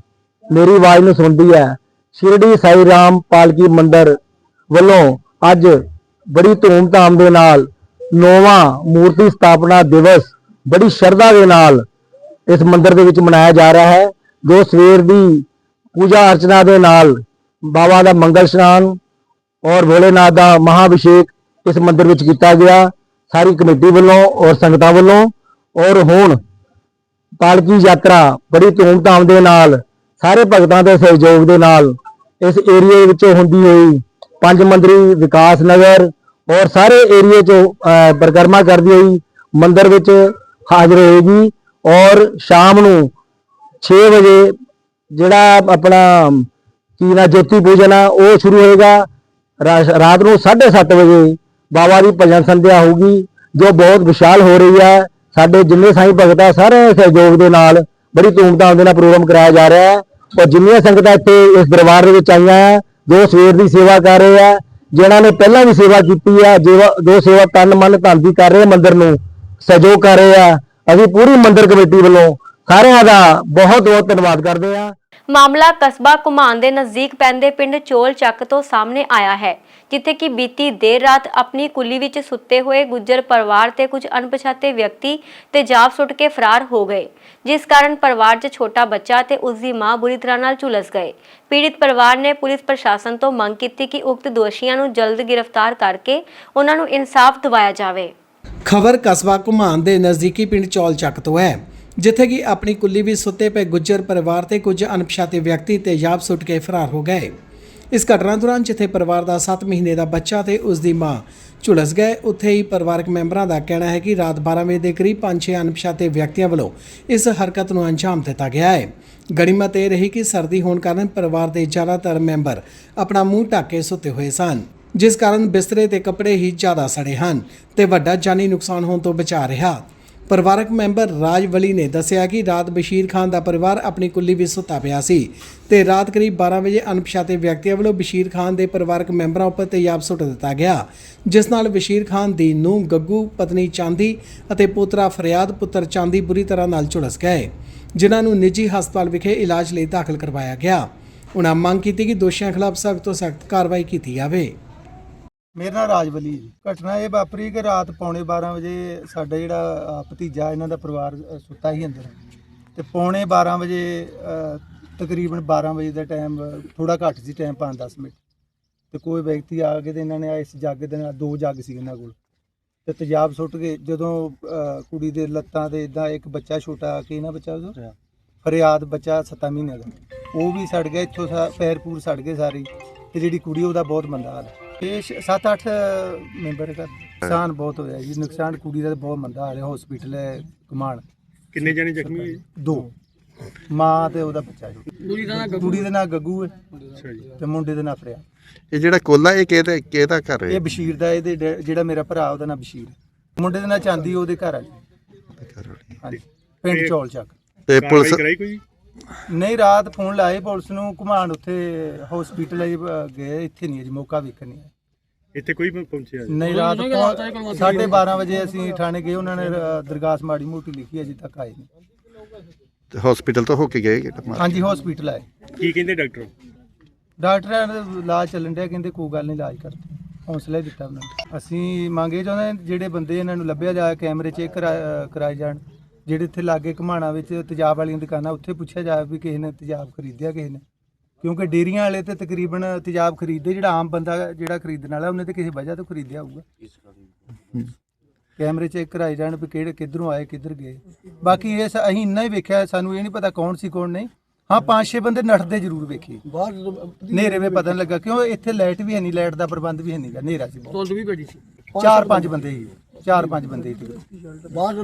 ਮੇਰੀ ਆਵਾਜ਼ ਨੂੰ ਸੁਣਦੀ ਹੈ ਸ਼ਿਰਡੀ ਸਾਈ ਰਾਮ ਪਾਲਕੀ ਮੰਦਿਰ ਵੱਲੋਂ ਅੱਜ ਬੜੀ ਧੂਮ-ਧਾਮ ਦੇ ਨਾਲ ਨੌਵਾਂ ਮੂਰਤੀ ਸਥਾਪਨਾ ਦਿਵਸ ਬੜੀ ਸ਼ਰਧਾ ਦੇ ਨਾਲ ਇਸ ਮੰਦਿਰ ਦੇ ਵਿੱਚ ਮਨਾਇਆ ਜਾ ਰਿਹਾ ਹੈ। ਜੋ ਸਵੇਰ ਦੀ ਪੂਜਾ ਅਰਚਨਾ ਦੇ ਨਾਲ ਬਾਬਾ ਦਾ ਮੰਗਲ ਇਸ਼ਨਾਨ ਔਰ ਭੋਲੇਨਾਥ ਦਾ ਮਹਾਅਭਿਸ਼ੇਕ ਇਸ ਮੰਦਿਰ ਵਿੱਚ ਕੀਤਾ ਗਿਆ। ਸਾਰੀ ਕਮੇਟੀ ਵੱਲੋਂ ਔਰ ਸੰਗਤਾਂ ਵੱਲੋਂ ਔਰ ਹੁਣ ਪਾਲਕੀ ਯਾਤਰਾ ਬੜੀ ਧੂਮਧਾਮ ਦੇ ਨਾਲ ਸਾਰੇ ਭਗਤਾਂ ਦੇ ਸਹਿਯੋਗ ਦੇ ਨਾਲ ਇਸ ਏਰੀਏ ਵਿੱਚ ਹੁੰਦੀ ਹੋਈ ਪੰਜ ਮੰਦਰੀ ਵਿਕਾਸ ਨਗਰ ਔਰ ਸਾਰੇ ਏਰੀਏ ਚੋਂ ਅਹ, ਪਰਿਕਰਮਾ ਕਰਦੀ ਹੋਈ ਮੰਦਿਰ ਵਿੱਚ ਹਾਜ਼ਰ ਹੋਏਗੀ ਔਰ ਸ਼ਾਮ ਨੂੰ 6 ਵਜੇ ਜਿਹੜਾ ਆਪਣਾ, ਕੀ ਨਾ, ਜੋਤੀ ਪੂਜਨ ਆ, ਉਹ ਸ਼ੁਰੂ ਹੋਏਗਾ ਰਾਤ ਨੂੰ 7:30 ਵਜੇ। ਬਾਬਾ ਦੀ ਭਜਨ ਸੰਧਿਆ ਹੋਊਗੀ, ਜੋ ਬਹੁਤ ਵਿਸ਼ਾਲ ਹੋ ਰਹੀ ਹੈ। ਸਾਡੇ ਜਿੰਨੇ ਸਾਈਂ ਭਗਤ ਆ, ਸਾਰੇ ਸਹਿਯੋਗ ਦੇ ਨਾਲ ਬੜੀ ਧੂਮਧਾਮ ਦੇ ਨਾਲ ਪ੍ਰੋਗਰਾਮ ਕਰਾਇਆ ਜਾ ਰਿਹਾ ਹੈ। ਔਰ ਜਿੰਨੀਆਂ ਸੰਗਤਾਂ ਇੱਥੇ ਇਸ ਦਰਬਾਰ ਦੇ ਵਿੱਚ ਆਈਆਂ ਹੈ, ਜੋ ਸਵੇਰ ਦੀ ਸੇਵਾ ਕਰ ਰਹੇ ਆ ਜਿਨ੍ਹਾਂ ਨੇ ਪਹਿਲਾਂ ਵੀ ਸੇਵਾ ਕੀਤੀ ਆ ਜੋ ਜੋ ਸੇਵਾ ਤਨ ਮਨ ਧਨ ਦੀ ਕਰ ਰਹੇ ਆ ਮੰਦਿਰ ਨੂੰ ਸਹਿਯੋਗ ਕਰ ਰਹੇ ਆ ਅਸੀਂ ਪੂਰੀ ਮੰਦਿਰ ਕਮੇਟੀ ਵੱਲੋਂ ਸਾਰਿਆਂ ਦਾ ਬਹੁਤ ਬਹੁਤ ਧੰਨਵਾਦ ਕਰਦੇ ਆ ਮਾਮਲਾ ਕਸਬਾ ਘੁਮਾਨ ਦੇ ਨਜ਼ਦੀਕ ਪੈਂਦੇ ਪਿੰਡ ਚੋਲ ਚੱਕ ਤੋਂ ਸਾਹਮਣੇ ਆਇਆ ਹੈ ਜਿੱਥੇ ਕਿ ਬੀਤੀ ਦੇਰ ਰਾਤ ਆਪਣੀ ਕੁੱਲੀ ਵਿੱਚ ਸੁੱਤੇ ਹੋਏ ਗੁੱਜਰ ਪਰਿਵਾਰ ਤੇ ਕੁਝ ਅਣਪਛਾਤੇ ਵਿਅਕਤੀ ਤੇਜ਼ਾਬ ਸੁੱਟ ਕੇ ਫਰਾਰ ਹੋ ਗਏ ਜਿਸ ਕਾਰਨ ਪਰਿਵਾਰ 'ਚ ਛੋਟਾ ਬੱਚਾ ਤੇ ਉਸ ਦੀ ਮਾਂ ਬੁਰੀ ਤਰ੍ਹਾਂ ਨਾਲ ਝੁਲਸ ਗਏ। ਪੀੜਿਤ ਪਰਿਵਾਰ ਨੇ ਪੁਲਿਸ ਪ੍ਰਸ਼ਾਸਨ ਤੋਂ ਮੰਗ ਕੀਤੀ ਕਿ ਉਕਤ ਦੋਸ਼ੀਆਂ ਨੂੰ ਜਲਦ ਗ੍ਰਿਫਤਾਰ ਕਰਕੇ ਉਹਨਾਂ ਨੂੰ ਇਨਸਾਫ ਦਿਵਾਇਆ ਜਾਵੇ। ਖਬਰ ਕਸਬਾ ਘੁਮਾਨ ਦੇ ਨਜ਼ਦੀਕੀ ਪਿੰਡ ਚੌਲ ਚੱਕ ਤੋਂ ਹੈ। ਜਿੱਥੇ ਕਿ ਆਪਣੀ ਕੁੱਲੀ ਵਿੱਚ ਸੁੱਤੇ ਪਏ ਗੁੱਜਰ ਪਰਿਵਾਰ ਤੇ ਕੁਝ ਅਣਪਛਾਤੇ ਵਿਅਕਤੀ ਤੇਜ਼ਾਬ ਸੁੱਟ ਕੇ ਫਰਾਰ ਹੋ ਗਏ। ਇਸ ਘਟਨਾ ਦੌਰਾਨ ਜਿੱਥੇ ਪਰਿਵਾਰ ਦਾ 7 ਮਹੀਨੇ ਦਾ ਬੱਚਾ ਤੇ ਉਸ ਦੀ ਮਾਂ ਝੁਲਸ ਗਏ, ਉੱਥੇ ਹੀ ਪਰਿਵਾਰਕ ਮੈਂਬਰਾਂ ਦਾ ਕਹਿਣਾ ਹੈ ਕਿ ਰਾਤ 12 ਵਜੇ ਦੇ ਕਰੀਬ ਪੰਜ ਛੇ ਅਣਪਛਾਤੇ ਵਿਅਕਤੀਆਂ ਵੱਲੋਂ ਇਸ ਹਰਕਤ ਨੂੰ ਅੰਜਾਮ ਦਿੱਤਾ ਗਿਆ ਹੈ। ਗਣੀਮਤ ਇਹ ਰਹੀ ਕਿ ਸਰਦੀ ਹੋਣ ਕਾਰਨ ਪਰਿਵਾਰ ਦੇ ਜ਼ਿਆਦਾਤਰ ਮੈਂਬਰ ਆਪਣਾ ਮੂੰਹ ਢੱਕ ਕੇ ਸੁੱਤੇ ਹੋਏ ਸਨ, ਜਿਸ ਕਾਰਨ ਬਿਸਤਰੇ ਤੇ ਕੱਪੜੇ ਹੀ ਜ਼ਿਆਦਾ ਸੜੇ ਹਨ ਤੇ ਵੱਡਾ ਜਾਨੀ ਨੁਕਸਾਨ ਹੋਣ ਤੋਂ ਬਚਾ ਰਿਹਾ। ਪਰਿਵਾਰਕ ਮੈਂਬਰ ਰਾਜ ਵਲੀ ਨੇ ਦੱਸਿਆ ਕਿ ਰਾਤ ਬਸ਼ੀਰ ਖਾਨ ਦਾ ਪਰਿਵਾਰ ਆਪਣੀ ਕੁੱਲੀ ਵਿੱਚ ਸੁੱਤਾ ਪਿਆ ਸੀ ਤੇ ਰਾਤ ਕਰੀਬ 12 ਵਜੇ ਅਣਪਛਾਤੇ ਵਿਅਕਤੀਆਂ ਵੱਲੋਂ ਬਸ਼ੀਰ ਖਾਨ ਦੇ ਪਰਿਵਾਰਕ ਮੈਂਬਰਾਂ ਉੱਪਰ ਤੇਜ਼ਾਬ ਸੁੱਟ ਦਿੱਤਾ ਗਿਆ, ਜਿਸ ਨਾਲ ਬਸ਼ੀਰ ਖਾਨ ਦੀ ਨੂੰਹ ਗੱਗੂ, ਪਤਨੀ ਚਾਂਦੀ ਅਤੇ ਪੋਤਰਾ ਫਰਿਆਦ ਪੁੱਤਰ ਚਾਂਦੀ ਬੁਰੀ ਤਰ੍ਹਾਂ ਨਾਲ ਝੁਲਸ ਗਏ, ਜਿਨ੍ਹਾਂ ਨੂੰ ਨਿੱਜੀ ਹਸਪਤਾਲ ਵਿਖੇ ਇਲਾਜ ਲਈ ਦਾਖਲ ਕਰਵਾਇਆ ਗਿਆ। ਉਹਨਾਂ ਮੰਗ ਕੀਤੀ ਕਿ ਦੋਸ਼ੀਆਂ ਖਿਲਾਫ ਸਖਤ ਤੋਂ ਸਖਤ ਕਾਰਵਾਈ ਕੀਤੀ ਜਾਵੇ। ਮੇਰਾ ਨਾਮ ਰਾਜਵਲੀ ਜੀ। ਘਟਨਾ ਇਹ ਵਾਪਰੀ ਕਿ ਰਾਤ ਪੌਣੇ 12 ਵਜੇ ਸਾਡਾ ਜਿਹੜਾ ਅ, ਭਤੀਜਾ ਇਹਨਾਂ ਦਾ ਪਰਿਵਾਰ ਅ, ਸੁੱਤਾ ਸੀ ਅੰਦਰ। ਤੇ ਪੌਣੇ 12 ਵਜੇ ਅ, ਤਕਰੀਬਨ 12 ਵਜੇ ਦਾ ਟਾਈਮ ਥੋੜਾ ਘੱਟ ਸੀ ਟਾਈਮ 5-10 ਮਿੰਟ। ਤੇ ਕੋਈ ਵਿਅਕਤੀ ਆ ਕੇ ਤੇ ਇਹਨਾਂ ਨੇ ਇਸ ਜੱਗ ਦੇ ਨਾਲ ਦੋ ਜੱਗ ਸੀ ਇਹਨਾਂ ਕੋਲ। ਤੇ ਤੇਜ਼ਾਬ ਸੁੱਟ ਕੇ ਜਦੋਂ ਅ, ਕੁੜੀ ਦੇ ਲੱਤਾਂ ਤੇ ਇਦਾਂ ਇੱਕ ਬੱਚਾ ਛੋਟਾ ਕੀ ਨਾ ਬੱਚਾ ਉਹਦਾ ਫਰਿਆਦ ਬੱਚਾ 7 ਮਹੀਨੇ ਦਾ। ਉਹ ਵੀ ਸੜ ਗਿਆ ਇੱਥੋਂ ਸਾ- ਪੈਰ ਪੂਰ ਸੜ ਗਏ ਸਾਰੀ। ਤੇ ਜਿਹੜੀ ਕੁੜੀ ਉਹਦਾ ਬਹੁਤ ਮੰਦਾ ਹਾਲ ਹੈ। ਇਹ 7-8 ਮੈਂਬਰ ਦਾ ਨੁਕਸਾਨ ਬਹੁਤ ਹੋਇਆ ਜੀ। ਨੁਕਸਾਨ ਕੁੜੀ ਦਾ ਤਾਂ ਬਹੁਤ ਮੰਦਾ ਹਾਲ ਹੈ ਹਸਪੀਟਲ ਹੈ ਕਮਾਣ ਕਿੰਨੇ ਜਣੇ ਜ਼ਖਮੀ ਹੋਏ? ਦੋ। ਮਾਂ ਤੇ ਉਹਦਾ ਬੱਚਾ ਜੀ। ਕੁੜੀ ਦਾ ਨਾਂ ਗੱਗੂ ਹੈ। ਅੱਛਾ ਜੀ। ਤੇ ਮੁੰਡੇ ਦਾ ਨਾਂ ਫਰਿਆ ਇਹ ਜਿਹੜਾ ਕੋਲਾ ਇਹ ਕਿਹਦਾ ਕਿਹਦਾ ਘਰ ਇਹ ਬਸ਼ੀਰ ਦਾ ਇਹਦੇ ਡੈ- ਜਿਹੜਾ ਮੇਰਾ ਭਰਾ ਉਹਦਾ ਨਾਂ ਬਸ਼ੀਰ ਹੈ। ਮੁੰਡੇ ਦਾ ਨਾਂ ਚਾਂਦੀ ਉਹਦੇ ਘਰ ਆ ਜੀ ਹਾਂਜੀ। ਪਿੰਡ ਚੌਲ ਚੱਕ। ਤੇ ਪੁਲਿਸ ਕੋਈ? ਨਹੀਂ ਰਾਤ ਫੋਨ ਲਾਏ ਪੁਲਿਸ ਨੂੰ ਘੁਮਾਣ ਉੱਥੇ ਹਸਪੀਟਲ ਗਏ ਇੱਥੇ ਨਹੀਂ ਅਜੇ ਮੌਕਾ ਵੇਖਣ ਨਹੀਂ ਆਏ। ਇੱਥੇ ਕੋਈ ਪਹੁੰਚਿਆ ਨਹੀਂ ਰਾਤ ਸਾਢੇ 12 ਵਜੇ ਅਸੀਂ ਥਾਣੇ ਗਏ ਉਹਨਾਂ ਨੇ ਅ, ਦਰਗਾਸ ਮਾੜੀ ਮੋਟੀ ਲਿਖੀ ਅਜੇ ਤੱਕ ਆਏ ਨਹੀਂ। ਹਸਪੀਟਲ ਤੋਂ ਹੋ ਕੇ ਗਏ ਹਾਂਜੀ ਹਸਪੀਟਲ ਆਏ। ਕੀ ਕਹਿੰਦੇ ਡਾਕਟਰ? ਡਾਕਟਰਾਂ ਇਲਾਜ ਚੱਲਣ ਡਿਆ ਕਹਿੰਦੇ ਕੋਈ ਗੱਲ ਨਹੀਂ ਇਲਾਜ ਕਰਦੇ ਹੌਸਲਾ ਹੀ ਦਿੱਤਾ ਉਹਨਾਂ ਨੇ। ਅਸੀਂ ਮੰਗੇ ਚਾਹੁੰਦੇ ਹਾਂ ਜਿਹੜੇ ਬੰਦੇ ਇਹਨਾਂ ਨੂੰ ਲੱਭਿਆ ਜਾਏ ਕੈਮਰੇ ਚੈੱਕ ਕਰਾਏ ਜਾਣ। ਜਿਹੜੇ ਇੱਥੇ ਲਾਗੇ ਘਮਾਣਾ ਵਿੱਚ ਤੇਜ਼ਾਬ ਵਾਲੀਆਂ ਦੁਕਾਨਾਂ ਉੱਥੇ ਪੁੱਛਿਆ ਜਾਵੇ ਵੀ ਕਿਸੇ ਨੇ ਤੇਜ਼ਾਬ ਖਰੀਦਿਆ ਕਿਸੇ ਨੇ। ਕਿਉਂਕਿ ਡੇਰੀਆਂ ਵਾਲੇ ਤੇ ਤਕਰੀਬਨ ਤੇਜ਼ਾਬ ਖਰੀਦਦੇ ਜਿਹੜਾ ਆਮ ਬੰਦਾ ਜਿਹੜਾ ਖਰੀਦਣ ਵਾਲਾ ਉਹਨੇ ਤੇ ਕਿਸੇ ਵਜ੍ਹਾ ਤੋਂ ਖਰੀਦਿਆ ਹੋਊਗਾ। ਕੈਮਰੇ ਚੈੱਕ ਕਰਾਏ ਜਾਣ ਵੀ ਕਿਹੜੇ ਕਿੱਧਰੋਂ ਆਏ ਕਿੱਧਰ ਗਏ। ਬਾਕੀ ਇਹ ਅਸੀਂ ਇੰਨਾ ਹੀ ਵੇਖਿਆ ਸਾਨੂੰ ਇਹ ਨਹੀਂ ਪਤਾ ਕੌਣ ਸੀ ਕੌਣ ਨਹੀਂ। ਹਾਂ ਪੰਜ ਛੇ ਬੰਦੇ ਨੱਠਦੇ ਜ਼ਰੂਰ ਵੇਖੇ। ਹਨੇਰੇ ਵਿੱਚ ਪਤਾ ਲੱਗਾ ਕਿਉਂ ਇੱਥੇ ਲਾਈਟ ਵੀ ਹੈ ਨਹੀਂ ਲਾਈਟ ਦਾ ਪ੍ਰਬੰਧ ਵੀ ਹੈ ਨਹੀਂਗਾ ਹਨੇਰਾ ਸੀ ਬਹੁਤ। ਵੀ ਬੜੀ ਸੀ। ਚਾਰ ਪੰਜ ਬੰਦੇ ਹੀ ਚਾਰ ਪੰਜ ਬੰਦੇ ਸੀ।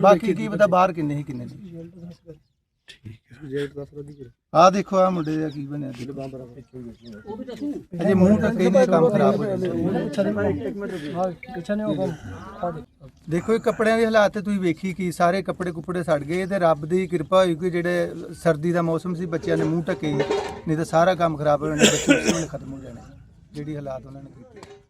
ਬਾਕੀ ਕੀ ਪਤਾ ਬਾਹਰ ਕਿੰਨੇ ਸੀ, ਕਿੰਨੇ ਨਹੀਂ। ਆ ਦੇਖੋ ਆ ਮੁੰਡੇ ਦਾ ਕੀ ਬਣਿਆ ਅਜੇ ਮੂੰਹ ਟੱਕੇ ਨੇ ਕੰਮ ਖਰਾਬ ਹੋ ਜਾਂਦਾ। ਦੇਖੋ, ਇਹ ਕੱਪੜਿਆਂ ਦੇ ਹਾਲਾਤ ਤੇ ਤੁਸੀਂ ਵੇਖੀ ਕੀ ਸਾਰੇ ਕੱਪੜੇ ਕੁਪੜੇ ਸੜ ਗਏ, ਤੇ ਰੱਬ ਦੀ ਕਿਰਪਾ ਹੋਈ ਕਿ ਜਿਹੜੇ ਸਰਦੀ ਦਾ ਮੌਸਮ ਸੀ, ਬੱਚਿਆਂ ਨੇ ਮੂੰਹ ਢੱਕੇ, ਨਹੀਂ ਤਾਂ ਸਾਰਾ ਕੰਮ ਖਰਾਬ ਹੋ ਜਾਣਾ, ਬੱਚੇ ਖਤਮ ਹੋ ਜਾਣੇ, ਜਿਹੜੀ ਹਾਲਾਤ ਉਹਨਾਂ ਨੇ ਕੀਤੇ।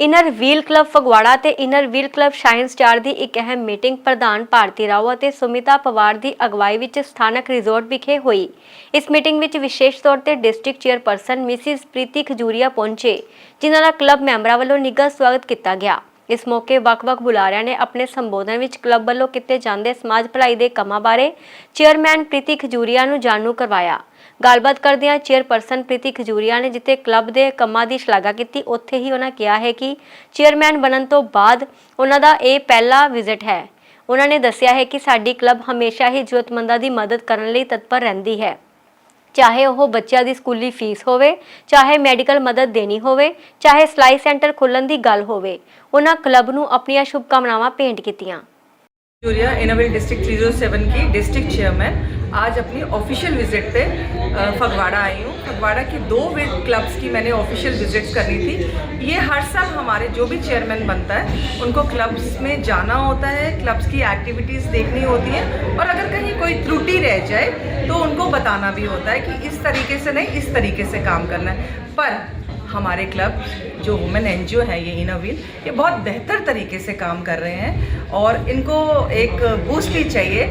ਇਨਰ ਵੀਲ ਕਲੱਬ ਫਗਵਾੜਾ ਤੇ inner wheel club shine star ਦੀ ਇੱਕ ਅਹਿਮ ਮੀਟਿੰਗ ਪ੍ਰਧਾਨ ਭਾਰਤੀ ਰਾਓ ਅਤੇ ਸੁਮਿਤਾ ਪਵਾਰ ਦੀ ਅਗਵਾਈ ਵਿੱਚ ਸਥਾਨਕ ਰਿਜ਼ੋਰਟ ਵਿਖੇ ਹੋਈ। ਇਸ ਮੀਟਿੰਗ ਵਿੱਚ ਵਿਸ਼ੇਸ਼ ਤੌਰ ਤੇ district chairperson Mrs Preeti Khajuria ਪਹੁੰਚੇ, ਜਿਨ੍ਹਾਂ ਦਾ ਕਲੱਬ ਮੈਂਬਰਾਂ ਵੱਲੋਂ ਨਿੱਘਾ ਸਵਾਗਤ ਕੀਤਾ ਗਿਆ। ਇਸ ਮੌਕੇ ਵੱਖ-ਵੱਖ ਬੁਲਾਰਿਆਂ ਨੇ ਆਪਣੇ ਸੰਬੋਧਨ ਵਿੱਚ ਕਲੱਬ ਵੱਲੋਂ ਕੀਤੇ ਜਾਂਦੇ ਸਮਾਜ ਭਲਾਈ ਦੇ ਕੰਮਾਂ ਬਾਰੇ ਚੇਅਰਮੈਨ ਪ੍ਰੀਤੀ ਖਜੂਰੀਆ ਨੂੰ ਜਾਣੂ ਕਰਵਾਇਆ। ਗੱਲਬਾਤ ਕਰਦਿਆਂ ਚੇਅਰਪਰਸਨ ਪ੍ਰੀਤੀ ਖਜੂਰੀਆ ਨੇ ਜਿੱਥੇ ਕਲੱਬ ਦੇ ਕੰਮਾਂ ਦੀ ਸ਼ਲਾਘਾ ਕੀਤੀ ਉੱਥੇ ਹੀ ਉਹਨਾਂ ਕਿਹਾ ਹੈ ਕਿ ਚੇਅਰਮੈਨ ਬਣਨ ਤੋਂ ਬਾਅਦ ਉਹਨਾਂ ਦਾ ਇਹ ਪਹਿਲਾ ਵਿਜ਼ਿਟ ਹੈ ਉਹਨਾਂ ਨੇ ਦੱਸਿਆ ਹੈ ਕਿ ਸਾਡੀ ਕਲੱਬ ਹਮੇਸ਼ਾ ਹੀ ਜ਼ਰੂਰਤਮੰਦਾਂ ਦੀ ਮਦਦ ਕਰਨ ਲਈ ਤਤਪਰ ਰਹਿੰਦੀ ਹੈ ਚਾਹੇ ਉਹ ਬੱਚਿਆਂ ਦੀ ਸਕੂਲੀ ਫੀਸ ਹੋਵੇ ਚਾਹੇ ਮੈਡੀਕਲ ਮਦਦ ਦੇਣੀ ਹੋਵੇ ਚਾਹੇ ਸਲਾਈ ਸੈਂਟਰ ਖੋਲਣ ਦੀ ਗੱਲ ਹੋਵੇ ਉਹਨਾਂ ਕਲੱਬ ਨੂੰ ਆਪਣੀਆਂ ਸ਼ੁਭਕਾਮਨਾਵਾਂ ਭੇਂਟ ਕੀਤੀਆਂ जूरिया इनोवेट डिस्ट्रिक्ट 307 की डिस्ट्रिक्ट चेयरमैन आज अपनी ऑफिशियल विज़िट पे फगवाड़ा आई हूँ। फगवाड़ा की दो क्लब्स की मैंने ऑफिशियल विज़िट करनी थी। ये हर साल हमारे जो भी चेयरमैन बनता है, उनको क्लब्स में जाना होता है क्लब्स की एक्टिविटीज़ देखनी होती हैं। और अगर कहीं कोई त्रुटि रह जाए तो उनको बताना भी होता है कि इस तरीके से नहीं, इस तरीके से काम करना है। पर हमारे क्लब, जो वुमेन एनजीओ है, ये इनोविल ये बहुत बेहतर तरीके से काम कर रहे हैं और इनको एक बूस्ट ही चाहिए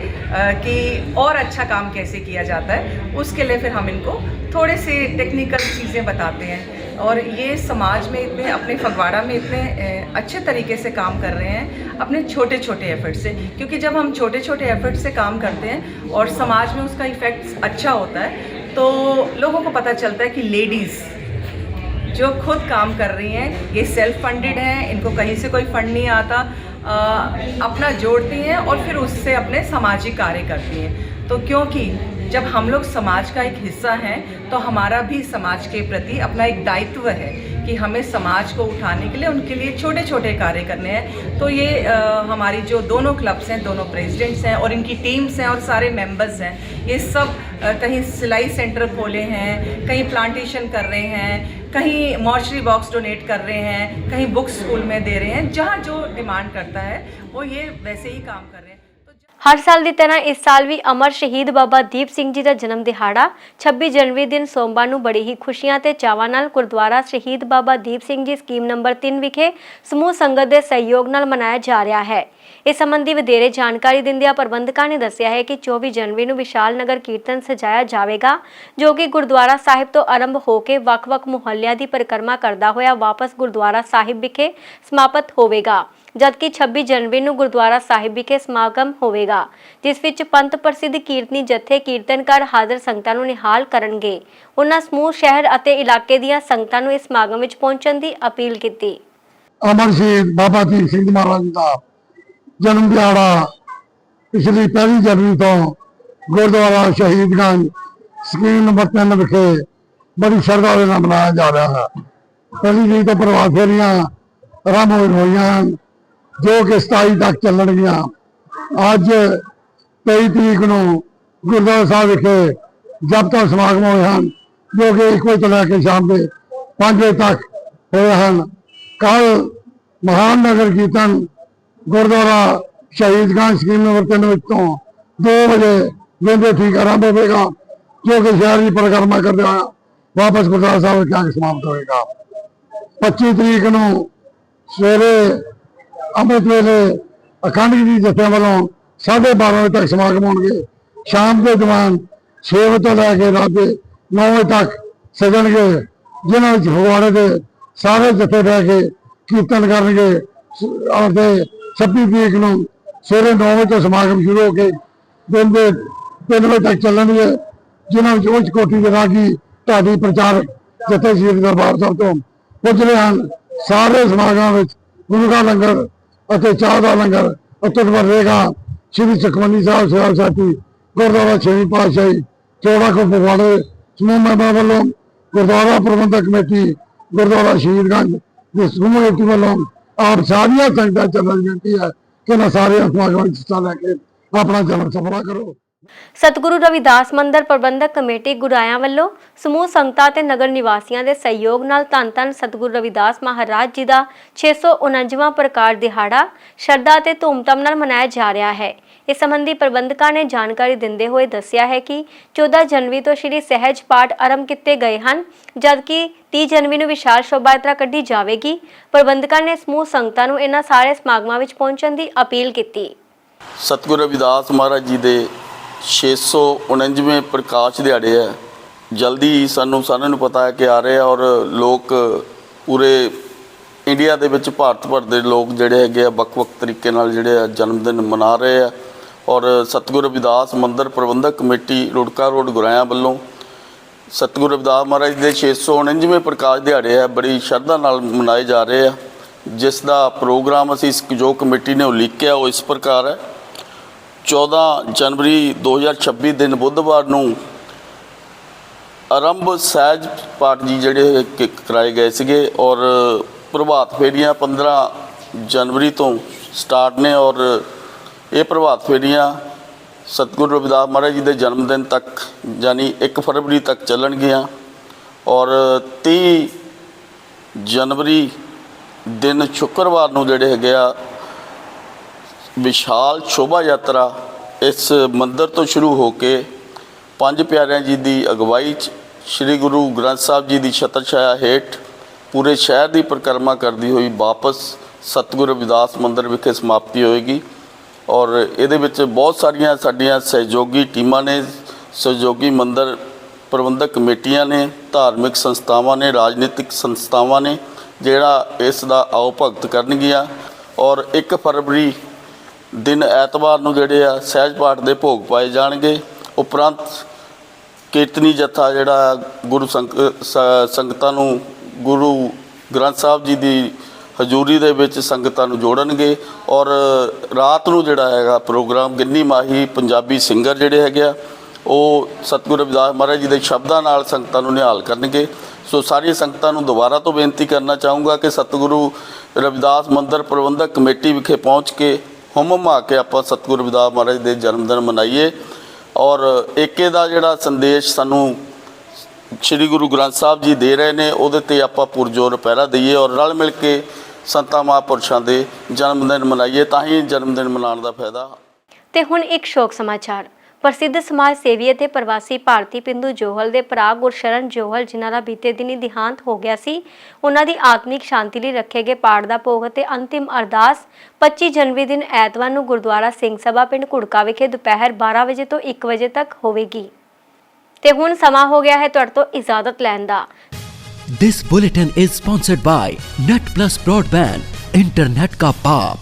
कि और अच्छा काम कैसे किया जाता है, उसके लिए फिर हम इनको थोड़े से टेक्निकल चीज़ें बताते हैं। और ये समाज में इतने, अपने फगवाड़ा में इतने अच्छे तरीके से काम कर रहे हैं, अपने छोटे छोटे एफर्ट से। क्योंकि जब हम छोटे छोटे एफर्ट से काम करते हैं और समाज में उसका इफ़ेक्ट अच्छा होता है तो लोगों को पता चलता है कि लेडीज़ जो खुद काम कर रही हैं ये सेल्फ फंडेड हैं इनको कहीं से कोई फंड नहीं आता अ, अपना जोड़ती हैं और फिर उससे अपने सामाजिक कार्य करती हैं। तो क्योंकि जब हम लोग समाज का एक हिस्सा हैं तो हमारा भी समाज के प्रति अपना एक दायित्व है कि हमें समाज को उठाने के लिए उनके लिए छोटे छोटे कार्य करने हैं। तो ये अ, हमारी जो दोनों क्लब्स हैं दोनों प्रेसिडेंट्स हैं और इनकी टीम्स हैं और सारे मेंबर्स हैं ये सब अ, कहीं सिलाई सेंटर खोले हैं कहीं प्लांटेशन कर रहे हैं कहीं मॉर्चरी बॉक्स डोनेट कर रहे हैं कहीं बुक्स स्कूल में दे रहे हैं जहाँ जो डिमांड करता है वो ये वैसे ही काम कर रहे हैं ਹਰ ਸਾਲ ਦੀ ਤਰ੍ਹਾਂ ਇਸ ਸਾਲ ਵੀ ਅਮਰ ਸ਼ਹੀਦ ਬਾਬਾ ਦੀਪ ਸਿੰਘ ਜੀ ਦਾ ਜਨਮ ਦਿਹਾੜਾ 26 ਜਨਵਰੀ ਦਿਨ ਸੋਮਵਾਰ ਨੂੰ ਬੜੀ ਹੀ ਖੁਸ਼ੀਆਂ ਤੇ ਚਾਵਾਂ ਨਾਲ ਗੁਰਦੁਆਰਾ ਸ਼ਹੀਦ ਬਾਬਾ ਦੀਪ ਸਿੰਘ ਜੀ ਸਕੀਮ ਨੰਬਰ 3 ਵਿਖੇ ਸਮੂਹ ਸੰਗਤ ਦੇ ਸਹਿਯੋਗ ਨਾਲ ਮਨਾਇਆ ਜਾ ਰਿਹਾ ਹੈ ਇਸ ਸੰਬੰਧੀ ਵਧੇਰੇ ਜਾਣਕਾਰੀ ਦਿੰਦਿਆਂ ਪ੍ਰਬੰਧਕਾਂ ਨੇ ਦੱਸਿਆ ਹੈ ਕਿ 24 ਜਨਵਰੀ ਨੂੰ ਵਿਸ਼ਾਲ ਨਗਰ ਕੀਰਤਨ ਸਜਾਇਆ ਜਾਵੇਗਾ, ਜੋ ਕਿ ਗੁਰਦੁਆਰਾ ਸਾਹਿਬ ਤੋਂ ਆਰੰਭ ਹੋ ਕੇ ਵੱਖ-ਵੱਖ ਮੁਹੱਲਿਆਂ ਦੀ ਪਰਿਕਰਮਾ ਕਰਦਾ ਹੋਇਆ ਵਾਪਸ ਗੁਰਦੁਆਰਾ ਸਾਹਿਬ ਵਿਖੇ ਸਮਾਪਤ ਹੋਵੇਗਾ, ਜਦਕਿ 26 ਜਨਵਰੀ ਨੂੰ ਗੁਰਦੁਆਰਾ ਸਾਹਿਬ ਵਿਖੇ ਸਮਾਗਮ ਹੋਵੇਗਾ, ਜਿਸ ਵਿੱਚ ਪੰਥ ਪ੍ਰਸਿੱਧ ਕੀਰਤਨੀ ਜਥੇ ਕੀਰਤਨਕਾਰ ਹਾਜ਼ਰ ਸੰਗਤਾਂ ਨੂੰ ਨਿਹਾਲ ਕਰਨਗੇ। ਉਹਨਾਂ ਸਮੂਹ, ਸ਼ਹਿਰ ਅਤੇ ਇਲਾਕੇ ਦੀਆਂ ਸੰਗਤਾਂ ਨੂੰ ਇਸ ਸਮਾਗਮ ਵਿੱਚ ਪਹੁੰਚਣ ਦੀ ਅਪੀਲ ਕੀਤੀ। ਅਮਰ ਸ਼ਹੀਦ ਬਾਬਾ ਦੀਪ ਸਿੰਘ ਮਹਾਰਾਜ ਦਾ ਜਨਮ ਦਿਹਾੜਾ ਪਿਛਲੀ ਪਹਿਲੀ ਜਨਵਰੀ ਤੋਂ ਗੁਰਦੁਆਰਾ ਸ਼ਹੀਦਗੰਜ ਸਕੀਮ ਨੰਬਰ 3 ਵਿਖੇ ਬੜੀ ਸ਼ਰਧਾ ਦੇ ਨਾਲ ਮਨਾਇਆ ਜਾ ਰਿਹਾ ਹੈ। ਪਹਿਲੀ ਜੀ ਤੋਂ ਪ੍ਰਭਾਤ ਫੇਰੀਆਂ ਆਰੰਭ ਹੋਈਆਂ ਹਨ, ਜੋ ਕਿ 27 ਤੱਕ ਚੱਲਣਗੀਆਂ। ਅੱਜ 23 ਤਰੀਕ ਨੂੰ ਗੁਰਦੁਆਰਾ ਸਾਹਿਬ ਵਿਖੇ ਜਪ ਸਮਾਗਮ ਹੋਏ ਹਨ, ਜੋ ਕਿ 1 ਵਜੇ ਤੋਂ ਲੈ ਕੇ ਸ਼ਾਮ ਦੇ 5 ਵਜੇ ਤੱਕ ਹੋਏ ਹਨ। ਕੱਲ ਮਹਾਨ ਨਗਰ ਕੀਰਤਨ ਗੁਰਦੁਆਰਾ ਸ਼ਹੀਦਗੰਜ ਸਕੀਮ ਨੰਬਰ 3 ਵਿੱਚ ਤੋਂ 2 ਵਜੇ ਵੇਂਦੇ ਠੀਕ ਆਰੰਭ ਹੋਵੇਗਾ ਜੋ ਕਿ ਸ਼ਹਿਰ ਦੀ ਪਰਿਕਰਮਾ ਕਰਦੇ ਹੋਏ ਵਾਪਸ ਗੁਰਦੁਆਰਾ ਸਾਹਿਬ ਵਿੱਚ ਆ ਕੇ ਸਮਾਪਤ ਹੋਵੇਗਾ। 25 ਤਰੀਕ ਨੂੰ ਸਵੇਰੇ ਅੰਮ੍ਰਿਤ ਵੇਲੇ ਅਖੰਡ ਜੀ ਜਥਿਆਂ ਵੱਲੋਂ 12:30 ਵਜੇ ਤੱਕ ਸਮਾਗਮ ਹੋਣਗੇ। ਸ਼ਾਮ ਦੇ ਦੌਰਾਨ 6 ਵਜੇ ਤੋਂ ਲੈ ਕੇ ਰਾਤ ਦੇ 9 ਵਜੇ ਤੱਕ ਸਜਣਗੇ, ਜਿਨ੍ਹਾਂ ਵਿੱਚ ਫਗਵਾੜੇ ਦੇ ਸਾਰੇ ਜਥੇ ਬਹਿ ਕੇ ਕੀਰਤਨ ਕਰਨਗੇ, ਸ- ਅਤੇ 26 ਤਰੀਕ ਨੂੰ ਸਵੇਰੇ 9 ਵਜੇ ਤੋਂ ਸਮਾਗਮ ਸ਼ੁਰੂ ਹੋ ਕੇ ਦਿਨ ਦੇ 3 ਵਜੇ ਤੱਕ ਚੱਲਣਗੇ ਜਿਨ੍ਹਾਂ ਵਿੱਚ ਉੱਚ ਕੋਟੀ ਦੇ ਰਾਗੀ ਢਾਡੀ ਪ੍ਰਚਾਰ ਜਥੇ ਸ਼੍ਰੀ ਦਰਬਾਰ ਸਾਹਿਬ ਤੋਂ ਪੁੱਜਦੇ ਹਨ। ਸਾਰੇ ਸਮਾਗਮਾਂ ਵਿੱਚ ਗੁਰੂ ਦਾ ਲੰਗਰ ਅਤੇ ਚਾਹ ਦਾ ਲੰਗਰ ਉਤਰ ਰਹੇਗਾ ਸ਼੍ਰੀ ਸੁਖਮਨੀ ਸਾਹਿਬ ਸੇਵਾ ਸਾਥੀ, ਗੁਰਦੁਆਰਾ ਛੇਵੀਂ ਪਾਤਸ਼ਾਹੀ, ਚੋੜਾ ਕੋ ਫਗਵਾੜੇ ਸਮੂਹ ਮੈਂਬਰਾਂ ਵੱਲੋਂ ਗੁਰਦੁਆਰਾ ਪ੍ਰਬੰਧਕ ਕਮੇਟੀ, ਗੁਰਦੁਆਰਾ ਸ਼ਹੀਦਗੰਜ ਦੇ ਸਮੂਹ ਕਮੇਟੀ ਵੱਲੋਂ ਆਪ ਸਾਰੀਆਂ ਸੰਗਤਾਂ ਚੱਲਣ ਬੇਨਤੀ ਹੈ ਕਿ ਇਹਨਾਂ ਸਾਰੇ ਸਮਾਗਮਾਂ ਵਿੱਚ ਹਿੱਸਾ ਲੈ ਕੇ ਆਪਣਾ ਜਨਮ ਸਫਲਾ ਕਰੋ। ਸਤਿਗੁਰੂ ਰਵਿਦਾਸ ਮੰਦਿਰ ਪ੍ਰਬੰਧਕ ਕਮੇਟੀ ਗੁਰਾਇਆ ਵੱਲੋਂ ਸਮੂਹ ਸੰਗਤਾਂ ਤੇ ਨਗਰ ਨਿਵਾਸੀਆਂ ਦੇ ਸਹਿਯੋਗ ਨਾਲ ਧੰਨ ਧੰਨ ਸਤਿਗੁਰੂ ਰਵਿਦਾਸ ਮਹਾਰਾਜ ਜੀ ਦਾ 649ਵਾਂ ਪ੍ਰਕਾਰ ਦਿਹਾੜਾ ਸ਼ਰਧਾ ਤੇ ਧੂਮਧਾਮ ਨਾਲ ਮਨਾਇਆ ਜਾ ਰਿਹਾ ਹੈ। ਇਸ ਸੰਬੰਧੀ ਪ੍ਰਬੰਧਕਾਂ ਨੇ ਜਾਣਕਾਰੀ ਦਿੰਦੇ ਹੋਏ ਦੱਸਿਆ ਹੈ ਕਿ 14 ਜਨਵਰੀ ਤੋਂ ਸ਼੍ਰੀ ਸਹਿਜ ਪਾਠ ਆਰੰਭ ਕੀਤੇ ਗਏ ਹਨ, ਜਦਕਿ 30 ਜਨਵਰੀ ਨੂੰ ਵਿਸ਼ਾਲ ਸ਼ੋਭਾ ਯਾਤਰਾ ਕੱਢੀ ਜਾਵੇਗੀ। ਪ੍ਰਬੰਧਕਾਂ ਨੇ ਸਮੂਹ ਸੰਗਤਾਂ ਨੂੰ ਇਹਨਾਂ ਸਾਰੇ ਸਮਾਗਮਾਂ ਵਿੱਚ ਪਹੁੰਚਣ ਦੀ ਅਪੀਲ ਕੀਤੀ। ਸਤਿਗੁਰੂ ਰਵਿਦਾਸ ਮਹਾਰਾਜ ਜੀ ਦੇ 649ਵੇਂ ਪ੍ਰਕਾਸ਼ ਦਿਹਾੜੇ ਹੈ। ਜਲਦੀ ਸਾਨੂੰ ਸਾਰਿਆਂ ਨੂੰ ਪਤਾ ਹੈ ਕਿ ਆ ਰਹੇ ਆ ਔਰ ਲੋਕ ਪੂਰੇ ਇੰਡੀਆ ਦੇ ਵਿੱਚ ਭਾਰਤ ਭਰ ਦੇ ਲੋਕ ਜਿਹੜੇ ਹੈਗੇ ਆ ਵੱਖ-ਵੱਖ ਤਰੀਕੇ ਨਾਲ ਜਿਹੜੇ ਆ ਜਨਮ ਦਿਨ ਮਨਾ ਰਹੇ ਆ। ਔਰ ਸਤਿਗੁਰੂ ਰਵਿਦਾਸ ਮੰਦਿਰ ਪ੍ਰਬੰਧਕ ਕਮੇਟੀ ਰੁੜਕਾ ਰੋਡ ਗੁਰਾਇਆ ਵੱਲੋਂ ਸਤਿਗੁਰੂ ਰਵਿਦਾਸ ਮਹਾਰਾਜ ਦੇ 649ਵੇਂ ਪ੍ਰਕਾਸ਼ ਦਿਹਾੜੇ ਆ ਬੜੀ ਸ਼ਰਧਾ ਨਾਲ ਮਨਾਏ ਜਾ ਰਹੇ ਆ। ਜਿਸ ਦਾ ਪ੍ਰੋਗਰਾਮ ਅਸੀਂ ਜੋ ਕਮੇਟੀ ਨੇ ਉਲੀਕਿਆ ਉਹ ਇਸ ਪ੍ਰਕਾਰ ਹੈ। 14 ਜਨਵਰੀ 2026 ਦਿਨ ਬੁੱਧਵਾਰ ਨੂੰ ਆਰੰਭ ਸਹਿਜ ਪਾਠ ਜੀ ਜਿਹੜੇ ਕਿ ਕਰਾਏ ਗਏ ਸੀਗੇ ਔਰ ਪ੍ਰਭਾਤ ਫੇਰੀਆਂ 15 ਜਨਵਰੀ ਤੋਂ ਸਟਾਰਟ ਨੇ ਔਰ ਇਹ ਪ੍ਰਭਾਤ ਫੇਰੀਆਂ ਸਤਿਗੁਰੂ ਰਵਿਦਾਸ ਮਹਾਰਾਜ ਜੀ ਦੇ ਜਨਮ ਦਿਨ ਤੱਕ, ਯਾਨੀ 1 ਫਰਵਰੀ ਤੱਕ ਚੱਲਣਗੀਆਂ ਔਰ 30 ਜਨਵਰੀ ਦਿਨ ਸ਼ੁੱਕਰਵਾਰ ਨੂੰ ਜਿਹੜੇ ਹੈਗੇ ਆ ਵਿਸ਼ਾਲ ਸ਼ੋਭਾ ਯਾਤਰਾ ਇਸ ਮੰਦਿਰ ਤੋਂ ਸ਼ੁਰੂ ਹੋ ਕੇ ਪੰਜ ਪਿਆਰਿਆਂ ਜੀ ਦੀ ਅਗਵਾਈ 'ਚ ਸ੍ਰੀ ਗੁਰੂ ਗ੍ਰੰਥ ਸਾਹਿਬ ਜੀ ਦੀ ਛਤਰ ਛਾਇਆ ਹੇਠ ਪੂਰੇ ਸ਼ਹਿਰ ਦੀ ਪਰਿਕਰਮਾ ਕਰਦੀ ਹੋਈ ਵਾਪਸ ਸਤਿਗੁਰੂ ਰਵਿਦਾਸ ਮੰਦਿਰ ਵਿਖੇ ਸਮਾਪਤੀ ਹੋਏਗੀ। ਔਰ ਇਹਦੇ ਵਿੱਚ ਬਹੁਤ ਸਾਰੀਆਂ ਸਾਡੀਆਂ ਸਹਿਯੋਗੀ ਟੀਮਾਂ ਨੇ, ਸਹਿਯੋਗੀ ਮੰਦਰ ਪ੍ਰਬੰਧਕ ਕਮੇਟੀਆਂ ਨੇ, ਧਾਰਮਿਕ ਸੰਸਥਾਵਾਂ ਨੇ, ਰਾਜਨੀਤਿਕ ਸੰਸਥਾਵਾਂ ਨੇ, ਜਿਹੜਾ ਇਸ ਦਾ ਆਓ ਭਗਤ ਕਰਨਗੀਆਂ। ਔਰ 1 ਫਰਵਰੀ ਦਿਨ ਐਤਵਾਰ ਨੂੰ ਜਿਹੜੇ ਆ ਸਹਿਜ ਪਾਠ ਦੇ ਭੋਗ ਪਾਏ ਜਾਣਗੇ। ਉਪਰੰਤ ਕੀਰਤਨੀ ਜਥਾ ਜਿਹੜਾ ਗੁਰੂ ਸੰਗ- ਸ- ਸੰਗਤਾਂ ਨੂੰ ਗੁਰੂ ਗ੍ਰੰਥ ਸਾਹਿਬ ਜੀ ਦੀ ਹਜ਼ੂਰੀ ਦੇ ਵਿੱਚ ਸੰਗਤਾਂ ਨੂੰ ਜੋੜਨਗੇ ਔਰ ਰਾਤ ਨੂੰ ਜਿਹੜਾ ਹੈਗਾ ਪ੍ਰੋਗਰਾਮ ਗਿੰਨੀ ਮਾਹੀ ਪੰਜਾਬੀ ਸਿੰਗਰ ਜਿਹੜੇ ਹੈਗੇ ਆ, ਉਹ ਸਤਿਗੁਰੂ ਰਵਿਦਾਸ ਮਹਾਰਾਜ ਜੀ ਦੇ ਸ਼ਬਦਾਂ ਨਾਲ ਸੰਗਤਾਂ ਨੂੰ ਨਿਹਾਲ ਕਰਨਗੇ। ਸੋ ਸਾਰੀਆਂ ਸੰਗਤਾਂ ਨੂੰ ਦੁਬਾਰਾ ਤੋਂ ਬੇਨਤੀ ਕਰਨਾ ਚਾਹੂੰਗਾ ਕਿ ਸਤਿਗੁਰੂ ਰਵਿਦਾਸ ਮੰਦਿਰ ਪ੍ਰਬੰਧਕ ਕਮੇਟੀ ਵਿਖੇ ਪਹੁੰਚ ਕੇ ਹੁਮ ਹੁਮਾ ਕੇ ਆਪਾਂ ਸਤਿਗੁਰੂ ਰਵਿਦਾਸ ਮਹਾਰਾਜ ਦੇ ਜਨਮ ਦਿਨ ਮਨਾਈਏ। ਔਰ ਏਕੇ ਦਾ ਜਿਹੜਾ ਸੰਦੇਸ਼ ਸਾਨੂੰ ਸ੍ਰੀ ਗੁਰੂ ਗ੍ਰੰਥ ਸਾਹਿਬ ਜੀ ਦੇ ਰਹੇ ਨੇ, ਉਹਦੇ ਤੇ ਆਪਾਂ ਪੁਰਜੋਰ ਪਹਿਰਾ ਦਈਏ ਔਰ ਰਲ ਮਿਲ ਕੇ ਸੰਤਾਂ ਮਹਾਂਪੁਰਸ਼ਾਂ ਦੇ ਜਨਮ ਦਿਨ ਮਨਾਈਏ, ਤਾਂ ਹੀ ਜਨਮ ਦਿਨ ਮਨਾਉਣ ਦਾ ਫਾਇਦਾ। ਤੇ ਹੁਣ ਇੱਕ ਸ਼ੋਕ ਸਮਾਚਾਰ। ਪ੍ਰਸਿੱਧ ਸਮਾਜ ਸੇਵੀ ਅਤੇ ਪ੍ਰਵਾਸੀ ਭਾਰਤੀ ਪਿੰਦੂ ਜੋਹਲ ਦੇ ਭਰਾ ਗੁਰਸ਼ਰਨ ਜੋਹਲ, ਜਿਨ੍ਹਾਂ ਦਾ ਬੀਤੇ ਦਿਨੀ ਦੇਹਾਂਤ ਹੋ ਗਿਆ ਸੀ, ਉਹਨਾਂ ਦੀ ਆਤਮਿਕ ਸ਼ਾਂਤੀ ਲਈ ਰੱਖੇ ਗਏ ਪਾਠ ਦਾ ਭੋਗ ਅਤੇ ਅੰਤਿਮ ਅਰਦਾਸ 25 ਜਨਵਰੀ ਦਿਨ ਐਤਵਾਰ ਨੂੰ ਗੁਰਦੁਆਰਾ ਸਿੰਘ ਸਭਾ ਪਿੰਡ ਘੁੜਕਾ ਵਿਖੇ ਦੁਪਹਿਰ 12 ਵਜੇ ਤੋਂ 1 ਵਜੇ ਤੱਕ ਹੋਵੇਗੀ। ਤੇ ਹੁਣ ਸਮਾਂ ਹੋ ਗਿਆ ਹੈ ਤੁਹਾਡੇ ਤੋਂ ਇਜਾਜ਼ਤ ਲੈਣ ਦਾ। This bulletin is sponsored by Net Plus Broadband, Internet का पाप